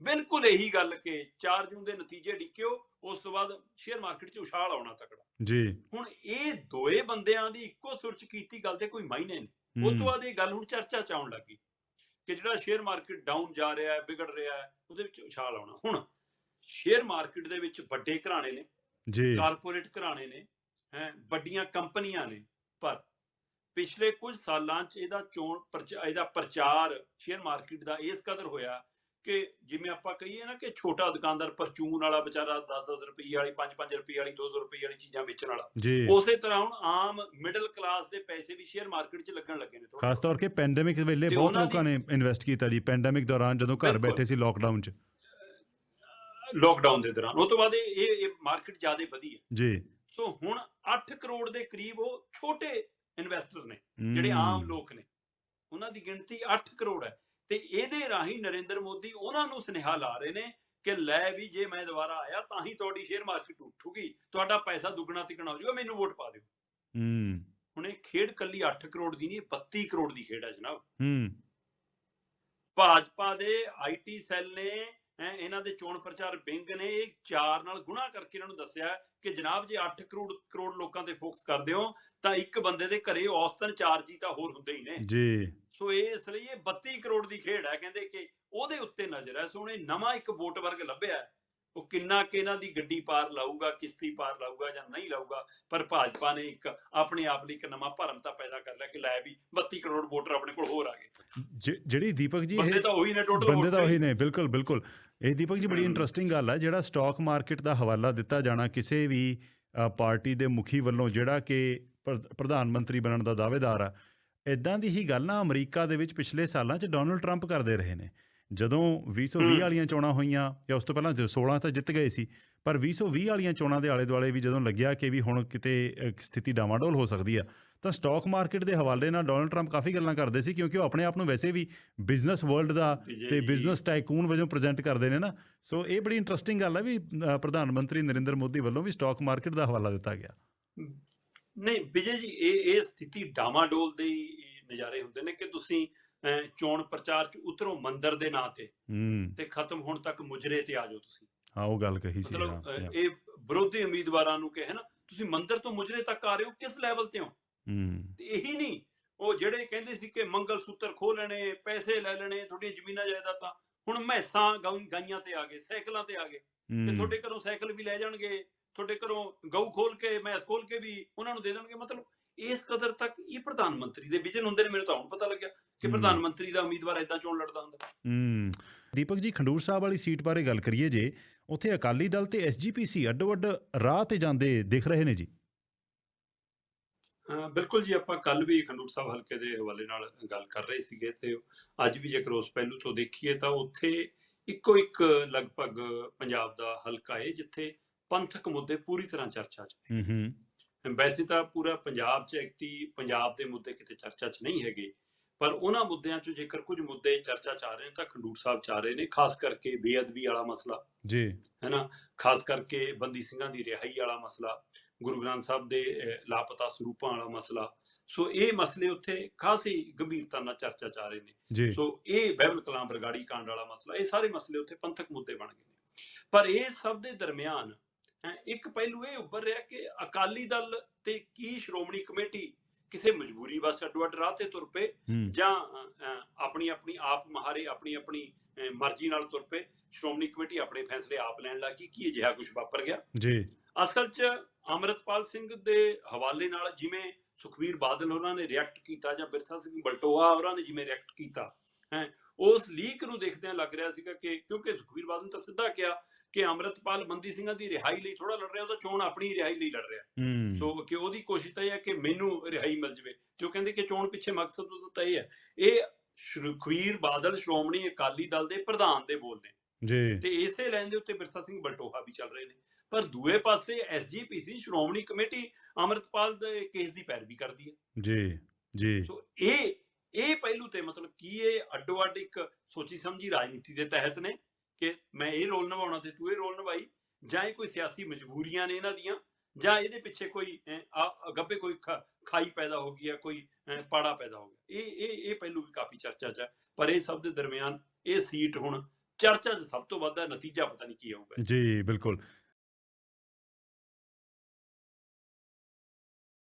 ਬਿਲਕੁਲ ਇਹੀ ਗੱਲ ਕਿ 4 ਜੂਨ ਦੇ ਨਤੀਜੇ ਡਿੱਕਿਓ ਉਸ ਤੋਂ ਬਾਅਦ ਸ਼ੇਅਰ ਮਾਰਕੀਟ 'ਚ ਉਛਾਲ ਆਉਣਾ ਤਕੜਾ। ਜੀ। ਹੁਣ ਇਹ ਦੋਏ ਬੰਦਿਆਂ ਦੀ ਇੱਕੋ ਸੁਰ 'ਚ ਕੀਤੀ ਗੱਲ ਦੇ ਕੋਈ ਮਾਇਨੇ ਨਹੀਂ। ਉਹ ਤੋਂ ਬਾਅਦ ਇਹ ਗੱਲ ਹੁਣ ਚਰਚਾ 'ਚ ਆਉਣ ਲੱਗੀ ਕਿ ਜਿਹੜਾ ਸ਼ੇਅਰ ਮਾਰਕੀਟ ਡਾਊਨ ਜਾ ਰਿਹਾ ਹੈ ਵਿਗੜ ਰਿਹਾ ਹੈ ਉਹਦੇ ਵਿੱਚ ਉਛਾਲ ਆਉਣਾ। ਹੁਣ ਸ਼ੇਅਰ ਮਾਰਕੀਟ ਦੇ ਵਿੱਚ ਵੱਡੇ ਘਰਾਣੇ ਨੇ ਜੀ। ਕਾਰਪੋਰੇਟ ਘਰਾਣੇ ਨੇ ਹੈ ਵੱਡੀਆਂ ਕੰਪਨੀਆਂ ਨੇ ਪਰ ਪਿਛਲੇ ਕੁਝ ਸਾਲਾਂ 'ਚ ਇਹਦਾ ਚੋਣ ਇਹਦਾ ਪ੍ਰਚਾਰ ਸ਼ੇਅਰ ਮਾਰਕੀਟ ਦਾ ਇਸ ਕਦਰ ਹੋਇਆ ਕਿ ਜਿਵੇਂ ਆਪਾਂ ਕਹੀਏ ਨਾ ਕਿ ਛੋਟਾ ਦੁਕਾਨਦਾਰ ਪਰਚੂਨ ਵਾਲਾ ਵਿਚਾਰਾ 10-10 ਰੁਪਏ ਵਾਲੀ 5-5 ਰੁਪਏ ਵਾਲੀ 2-2 ਰੁਪਏ ਵਾਲੀ ਚੀਜ਼ਾਂ ਵੇਚਣ ਵਾਲਾ। ਉਸੇ ਤਰ੍ਹਾਂ ਹੁਣ ਆਮ ਮਿਡਲ ਕਲਾਸ ਦੇ ਪੈਸੇ ਵੀ ਸ਼ੇਅਰ ਮਾਰਕੀਟ 'ਚ ਲੱਗਣ ਲੱਗੇ ਨੇ ਖਾਸ ਤੌਰ ਕੇ ਪੈਂਡੇਮਿਕ ਵੇਲੇ ਤੇ ਬਹੁਤ ਲੋਕਾਂ ਨੇ ਇਨਵੈਸਟ ਕੀਤਾ ਜੀ ਪੈਂਡੇਮਿਕ ਦੌਰਾਨ ਜਦੋਂ ਘਰ। ਬੈਠੇ ਸੀ ਲੋਕਡਾਊਨ 'ਚ। ਲੋਕਡਾਊਨ ਦੇ ਦੌਰਾਨ। ਉਹ ਤੋਂ ਬਾਅਦ ਇਹ ਇਹ- ਮਾਰਕੀਟ ਜ਼ਿਆਦਾ ਵਧੀ ਹੈ। ਜੀ। ਸੋ ਹੁਣ 8 ਕਰੋੜ ਦੇ ਕਰੀਬ ਉਹ ਛੋਟੇ ਇਨਵੈਸਟਰ ਨੇ ਜਿਹੜੇ ਆਮ ਲੋਕ ਨੇ। ਉਹਨਾਂ ਦੀ ਗਿਣਤੀ 8 ਕਰੋੜ ਹੈ। ਤੇ ਇਹਦੇ ਰਾਹੀਂ ਨਰਿੰਦਰ ਮੋਦੀ ਉਹਨਾਂ ਨੂੰ ਸੁਨੇਹਾ ਲਾ ਰਹੇ ਨੇ ਕਿ ਲੈ ਵੀ ਜੇ ਮੈਂ ਦੁਬਾਰਾ ਆਇਆ ਤਾਂ ਹੀ ਤੁਹਾਡੀ ਸ਼ੇਅਰ ਮਾਰਕੀਟ ਉੱਠੂਗੀ ਤੁਹਾਡਾ ਪੈਸਾ ਦੁੱਗਣਾ ਤਿੱਗਣਾ ਹੋ ਜਾਊਗਾ ਮੈਨੂੰ ਵੋਟ ਪਾ ਦਿਓ। ਹੂੰ। ਹੁਣ ਇਹ ਖੇਡ ਕੱਲੀ 8 ਕਰੋੜ ਦੀ ਨਹੀਂ ਇਹ 32 ਕਰੋੜ ਦੀ ਖੇਡ ਹੈ ਜਨਾਬ। ਹੂੰ। ਭਾਜਪਾ ਦੇ ਆਈਟੀ ਸੈੱਲ ਨੇ ਇਹਨਾਂ ਦੇ ਚੋਣ ਪ੍ਰਚਾਰ ਵਿੰਗ ਨੇ ਇਹ ਚਾਰ ਨਾਲ ਗੁਣਾ ਕਰਕੇ ਇਹਨਾਂ ਨੂੰ ਦੱਸਿਆ ਕਿ ਜਨਾਬ ਜੇ 8 ਕਰੋੜ ਕਰੋੜ ਲੋਕਾਂ ਤੇ ਫੋਕਸ ਕਰਦੇ ਹੋ ਤਾਂ ਇੱਕ ਬੰਦੇ ਦੇ ਘਰੇ ਔਸਤਨ ਚਾਰ ਜੀ ਤਾਂ ਹੋਰ ਹੁੰਦੇ ਹੀ ਨੇ। ਜੀ। ਸੋ ਇਹ ਇਸ ਲਈ ਇਹ 32 ਕਰੋੜ ਦੀ ਖੇਡ ਹੈ। ਕਹਿੰਦੇ ਕਿ ਉਹਦੇ ਉੱਤੇ ਨਜ਼ਰ ਹੈ। ਸੋ ਉਹਨੇ ਨਵਾਂ ਇੱਕ ਵੋਟ ਵਰਗ ਲੱਭਿਆ। ਉਹ ਕਿੰਨਾ ਕਿ ਇਹਨਾਂ ਦੀ ਗੱਡੀ ਪਾਰ ਲਾਊਗਾ ਕਿਸ਼ਤੀ ਪਾਰ ਲਾਊਗਾ ਜਾਂ ਨਹੀਂ ਲਾਊਗਾ ਪਰ ਭਾਜਪਾ ਨੇ ਇੱਕ ਆਪਣੇ ਆਪ ਲਈ ਇੱਕ ਨਵਾਂ ਭਰਮ ਤਾਂ ਪੈਦਾ ਕਰ ਲਿਆ ਕਿ ਲੈ ਵੀ 32 ਕਰੋੜ ਵੋਟਰ ਆਪਣੇ ਕੋਲ ਹੋਰ ਆ ਗਏ। ਜਿਹੜੀ ਦੀਪਕ ਜੀ ਬੰਦੇ ਇਹ ਤਾਂ ਉਹੀ ਨੇ ਟੋਟਲ ਬੰਦੇ ਤਾਂ ਉਹੀ ਨੇ ਬਿਲਕੁਲ ਬਿਲਕੁਲ। ਇਹ ਦੀਪਕ ਜੀ ਬੜੀ। ਇੰਟਰਸਟਿੰਗ ਗੱਲ ਹੈ। ਜਿਹੜਾ ਸਟਾਕ ਮਾਰਕੀਟ ਦਾ ਹਵਾਲਾ ਦਿੱਤਾ ਜਾਣਾ ਕਿਸੇ ਵੀ ਪਾਰਟੀ ਦੇ ਮੁਖੀ ਵੱਲੋਂ ਜਿਹੜਾ ਕਿ ਪ੍ਰ- ਪ੍ਰਧਾਨ ਮੰਤਰੀ ਬਣਨ ਦਾ ਦਾਅਵੇਦਾਰ ਆ ਇਦਾਂ ਦੀ ਹੀ ਗੱਲ ਨਾ ਅਮਰੀਕਾ ਦੇ ਵਿੱਚ ਪਿਛਲੇ ਸਾਲਾਂ 'ਚ ਡੋਨਲਡ ਟਰੰਪ ਕਰਦੇ ਰਹੇ ਨੇ। ਜਦੋਂ 2020 ਹਮ। ਵਾਲੀਆਂ ਚੋਣਾਂ ਹੋਈਆਂ ਜਾਂ ਉਸ ਤੋਂ ਪਹਿਲਾਂ ਜੋ 16 ਤਾਂ ਜਿੱਤ ਗਏ ਸੀ ਪਰ 2020 ਵਾਲੀਆਂ ਚੋਣਾਂ ਦੇ ਆਲੇ ਦੁਆਲੇ ਵੀ ਜਦੋਂ ਲੱਗਿਆ ਕਿ ਵੀ ਹੁਣ ਕਿਤੇ ਸਥਿਤੀ ਡਾਵਾਡੋਲ ਹੋ ਸਕਦੀ ਆ ਤਾਂ ਸਟਾਕ ਮਾਰਕੀਟ ਦੇ ਹਵਾਲੇ ਨਾਲ ਡੋਨਲਡ ਟਰੰਪ ਕਾਫੀ ਗੱਲਾਂ ਕਰਦੇ ਸੀ ਕਿਉਂਕਿ ਉਹ ਆਪਣੇ ਆਪ ਨੂੰ ਵੈਸੇ ਵੀ ਬਿਜ਼ਨਸ ਵਰਲਡ ਦਾ ਤੇ ਬਿਜ਼ਨਸ ਟਾਈਕੂਨ ਵਜੋਂ ਪ੍ਰੈਜ਼ੈਂਟ ਕਰਦੇ ਨੇ ਨਾ। ਸੋ ਇਹ ਬੜੀ ਇੰਟਰਸਟਿੰਗ ਗੱਲ ਹੈ ਵੀ ਪ੍ਰਧਾਨ ਮੰਤਰੀ ਨਰਿੰਦਰ ਮੋਦੀ ਵੱਲੋਂ ਵੀ ਸਟਾਕ ਮਾਰਕੀਟ ਦਾ ਹਵਾਲਾ ਦਿੱਤਾ ਗਿਆ। ਨਹੀਂ ਵਿਜੇ ਜੀ ਇਹ ਇਹ ਸਥਿਤੀ ਡਾਮਾਡੋਲ ਦੇ ਹੀ ਨਜ਼ਾਰੇ ਹੁੰਦੇ ਨੇ ਕਿ ਤੁਸੀਂ ਚੋਣ ਪ੍ਰਚਾਰ ਚ ਉਤਰੋ ਮੰਦਰ ਦੇ ਨਾਂ ਤੇ ਤੇ ਖਤਮ ਹੋਣ ਤੱਕ ਮੁਜਰੇ ਤੇ ਆ ਜਾਓ ਤੁਸੀਂ। ਹਾਂ ਉਹ ਗੱਲ ਕਹੀ ਸੀ ਮਤਲਬ। ਇਹ ਵਿਰੋਧੀ ਉਮੀਦਵਾਰਾਂ ਨੂੰ ਕਹੇ ਨਾ ਤੁਸੀਂ ਮੰਦਰ ਤੋਂ ਮੁਜਰੇ ਤੱਕ ਆ ਰਹੇ ਹੋ ਕਿਸ ਲੈਵਲ ਤੇ ਹੋ? ਤੇ ਇਹੀ ਨਹੀਂ ਉਹ ਜਿਹੜੇ ਕਹਿੰਦੇ ਸੀ ਕਿ ਮੰਗਲ ਸੂਤਰ ਖੋਹ ਲੈਣੇ ਪੈਸੇ ਲੈ ਲੈਣੇ ਤੁਹਾਡੀਆਂ ਜ਼ਮੀਨਾਂ ਜਾਇਦਾਦਾਂ ਹੁਣ ਮੈਸਾਂ ਗਾਂ- ਗਾਈਆਂ ਤੇ ਆ ਗਏ ਸਾਈਕਲਾਂ ਤੇ ਆ ਗਏ। ਤੇ ਤੁਹਾਡੇ ਘਰੋਂ ਸਾਈਕਲ ਵੀ ਲੈ ਜਾਣਗੇ। ਤੁਹਾਡੇ ਘਰੋਂ ਗਊ ਖੋਲ ਕੇ ਮੈਸ ਖੋਲ ਕੇ ਵੀ ਉਹਨਾਂ ਨੂੰ ਦੇ ਦੇਣਗੇ? ਮਤਲਬ ਇਸ ਕਦਰ ਤੱਕ ਇਹ ਪ੍ਰਧਾਨ ਮੰਤਰੀ ਦੇ ਵਿਜਨ ਹੁੰਦੇ ਨੇ ਮੈਨੂੰ ਤਾਂ ਹੁਣ ਪਤਾ ਲੱਗਿਆ ਕਿ। ਪ੍ਰਧਾਨ ਮੰਤਰੀ ਦਾ ਉਮੀਦਵਾਰ ਇਦਾਂ ਚੋਣ ਲੜਦਾ ਹੁੰਦਾ। ਹੂੰ। ਦੀਪਕ ਜੀ ਖੰਡੂਰ ਸਾਹਿਬ ਵਾਲੀ ਸੀਟ ਬਾਰੇ ਗੱਲ ਕਰੀਏ ਜੇ ਉੱਥੇ ਅਕਾਲੀ ਦਲ ਤੇ ਐਸਜੀਪੀਸੀ ਅੱਡੋ ਅੱਡ ਰਾਹ ਤੇ ਜਾਂਦੇ ਦਿਖ ਰਹੇ ਨੇ ਜੀ। ਹਾਂ ਬਿਲਕੁਲ ਜੀ ਆਪਾਂ ਕੱਲ ਵੀ ਖੰਡੂਰ ਸਾਹਿਬ ਹਲਕੇ ਦੇ ਹਵਾਲੇ ਨਾਲ ਗੱਲ ਕਰ ਰਹੇ ਸੀਗੇ ਤੇ ਅੱਜ ਵੀ ਜੇਕਰ ਉਸ ਪਹਿਲੂ ਤੋਂ ਦੇਖੀਏ ਤਾਂ ਉੱਥੇ ਇੱਕੋ ਇੱਕ ਲਗਭਗ ਪੰਜਾਬ ਦਾ ਹਲਕਾ ਹੈ ਜਿੱਥੇ ਪੰਥਕ ਮੁੱਦੇ ਪੂਰੀ ਤਰ੍ਹਾਂ ਚਰਚਾ 'ਚ ਹੂੰ ਹੂੰ। ਵੈਸੇ ਤਾਂ ਪੂਰਾ ਪੰਜਾਬ 'ਚ ਐਕਤੀ ਪੰਜਾਬ ਦੇ ਮੁੱਦੇ ਕਿਤੇ ਚਰਚਾ 'ਚ ਨਹੀਂ ਹੈਗੇ ਪਰ ਉਹਨਾਂ ਮੁੱਦਿਆਂ 'ਚ ਜੇਕਰ ਕੁਝ ਮੁੱਦੇ ਚਰਚਾ ਚ ਆ ਰਹੇ ਨੇ ਤਾਂ ਖੰਡੂਰ ਸਾਹਿਬ ਚ ਆ ਰਹੇ ਨੇ ਖਾਸ ਕਰਕੇ ਬੇਅਦਬੀ ਵਾਲਾ ਮਸਲਾ। ਜੀ। ਹੈਨਾ? ਖਾਸ ਕਰਕੇ ਬੰਦੀ ਸਿੰਘਾਂ ਦੀ ਰਿਹਾਈ ਵਾਲਾ ਮਸਲਾ ਗੁਰੂ ਗ੍ਰੰਥ ਸਾਹਿਬ ਦੇ ਲਾਪਤਾ ਸਰੂਪਾਂ ਵਾਲਾ ਮਸਲਾ। ਸੋ ਇਹ ਮਸਲੇ ਉੱਥੇ ਖਾਸੀ ਗੰਭੀਰਤਾ ਨਾਲ ਚਰਚਾ ਚ ਆ ਰਹੇ ਨੇ। ਸੋ ਇਹ ਬਹਿਬਲ ਕਲਾਂ ਬਰਗਾੜੀ ਕਾਂਡ ਵਾਲਾ ਮਸਲਾ ਇਹ ਸਾਰੇ ਮਸਲੇ ਉੱਥੇ ਪੰਥਕ ਮੁੱਦੇ ਬਣ ਗਏ ਨੇ। ਪਰ ਇਹ ਸਭ ਦੇ ਦਰਮਿਆਨ ਇੱਕ ਪਹਿਲੂ ਇਹ ਉੱਭਰ ਰਿਹਾ ਕਿ ਅਕਾਲੀ ਦਲ ਤੇ ਕੀ ਸ਼੍ਰੋਮਣੀ ਕਮੇਟੀ ਕਿਸੇ ਮਜਬੂਰੀ ਵਸ ਅੱਡੋ ਅੱਡ ਰਾਹ ਤੇ ਤੁਰ ਪਏ ਜਾਂ ਆਪਣੀ ਆਪਣੀ ਆਪ ਮਹਾਰੇ ਆਪਣੀ ਆਪਣੀ ਮਰਜ਼ੀ ਨਾਲ ਤੁਰ ਪਏ ਸ਼੍ਰੋਮਣੀ ਕਮੇਟੀ ਆਪਣੇ ਫੈਸਲੇ ਆਪ ਲੈਣ ਲੱਗੀ ਕੀ ਅਜਿਹਾ ਕੁਝ ਵਾਪਰ ਗਿਆ? ਜੀ। ਅਸਲ 'ਚ ਅਮਰਤਪਾਲ ਸਿੰਘ ਦੇ ਹਵਾਲੇ ਨਾਲ ਜਿਵੇਂ ਸੁਖਵੀਰ ਬਾਦਲ ਹੋਰਾਂ ਨੇ ਰਿਐਕਟ ਕੀਤਾ ਜਾਂ ਬਿਰਸਾ ਸਿੰਘ ਬਲਟੋਆ ਹੋਰਾਂ ਨੇ ਜਿਵੇਂ ਰਿਐਕਟ ਕੀਤਾ ਹੈ ਉਸ ਲੀਕ ਨੂੰ ਦੇਖਦਿਆਂ ਲੱਗ ਰਿਹਾ ਸੀਗਾ ਕਿ ਕਿਉਂਕਿ ਸੁਖਵੀਰ ਬਾਦਲ ਤਾਂ ਸਿੱਧਾ ਕਿਹਾ ਕਿ ਅਮਰਤਪਾਲ ਬੰਦੀ ਸਿੰਘਾਂ ਦੀ ਰਿਹਾਈ ਲਈ ਥੋੜਾ ਲੜ ਰਿਹਾ ਉਹ ਤਾਂ ਚੋਣ ਆਪਣੀ ਰਿਹਾਈ ਲਈ ਲੜ ਰਿਹਾ। ਸੋ ਕਿ ਉਹਦੀ ਕੋਸ਼ਿਸ਼ ਤਾਂ ਇਹ ਹੈ ਕਿ ਮੈਨੂੰ ਰਿਹਾਈ ਮਿਲ ਜਵੇ ਉਹ ਕਹਿੰਦੇ ਕਿ ਚੋਣ ਪਿੱਛੇ ਮਕਸਦ ਤਾਂ ਇਹ ਹੈ। ਇਹ ਸੁਖਵੀਰ ਬਾਦਲ ਸ਼੍ਰੋਮਣੀ ਅਕਾਲੀ ਦਲ ਦੇ ਪ੍ਰਧਾਨ ਦੇ ਬੋਲ ਨੇ। ਜੀ। ਤੇ ਇਸੇ ਲਾਈਨ ਦੇ ਉੱਤੇ ਬਿਰਸਾ ਸਿੰਘ ਬਲਟੋਹਾ ਵੀ ਚੱਲ ਰਹੇ ਨੇ। ਪਰ ਦੂਏ ਪਾਸੇ ਐਸਜੀਪੀਸੀ ਸ਼੍ਰੋਮਣੀ ਕਮੇਟੀ ਅਮਰਤਪਾਲ ਦੇ ਕੇਸ ਦੀ ਪੈਰਵੀ ਕਰਦੀ ਹੈ। ਜੀ ਜੀ। ਸੋ ਇਹ ਇਹ ਪਹਿਲੂ ਤੇ ਮਤਲਬ ਕੀ ਇਹ ਅੱਡੋ ਅੱਡ ਇੱਕ ਸੋਚੀ ਸਮਝੀ ਰਾਜਨੀਤੀ ਦੇ ਤਹਿਤ ਨੇ। ਕਿ ਮੈਂ ਇਹ ਰੋਲ ਨਿਭਾਉਣਾ ਤੇ ਤੂੰ ਇਹ ਰੋਲ ਨਿਭਾਈ ਜਾਂ ਇਹ ਕੋਈ ਸਿਆਸੀ ਮਜਬੂਰੀਆਂ ਨੇ ਇਹਨਾਂ ਦੀਆਂ ਜਾਂ ਇਹਦੇ ਪਿੱਛੇ ਕੋਈ ਅਹ, ਗੱਭੇ ਕੋਈ ਖਾਈ ਪੈਦਾ ਹੋ ਗਈ ਹੈ ਕੋਈ ਪਾੜਾ ਪੈਦਾ ਹੋ ਗਿਆ। ਇਹ ਇਹ ਇਹ ਪਹਿਲੂ ਵੀ ਕਾਫੀ ਚਰਚਾ 'ਚ ਹੈ ਪਰ ਇਹ ਸਭ ਦੇ ਦਰਮਿਆਨ ਇਹ ਸੀਟ ਹੁਣ ਚਰਚਾ 'ਚ ਸਭ ਤੋਂ ਵੱਧ ਦਾ ਨਤੀਜਾ ਪਤਾ ਨਹੀਂ ਕੀ ਆਊਗਾ ਜੀ ਬਿਲਕੁਲ।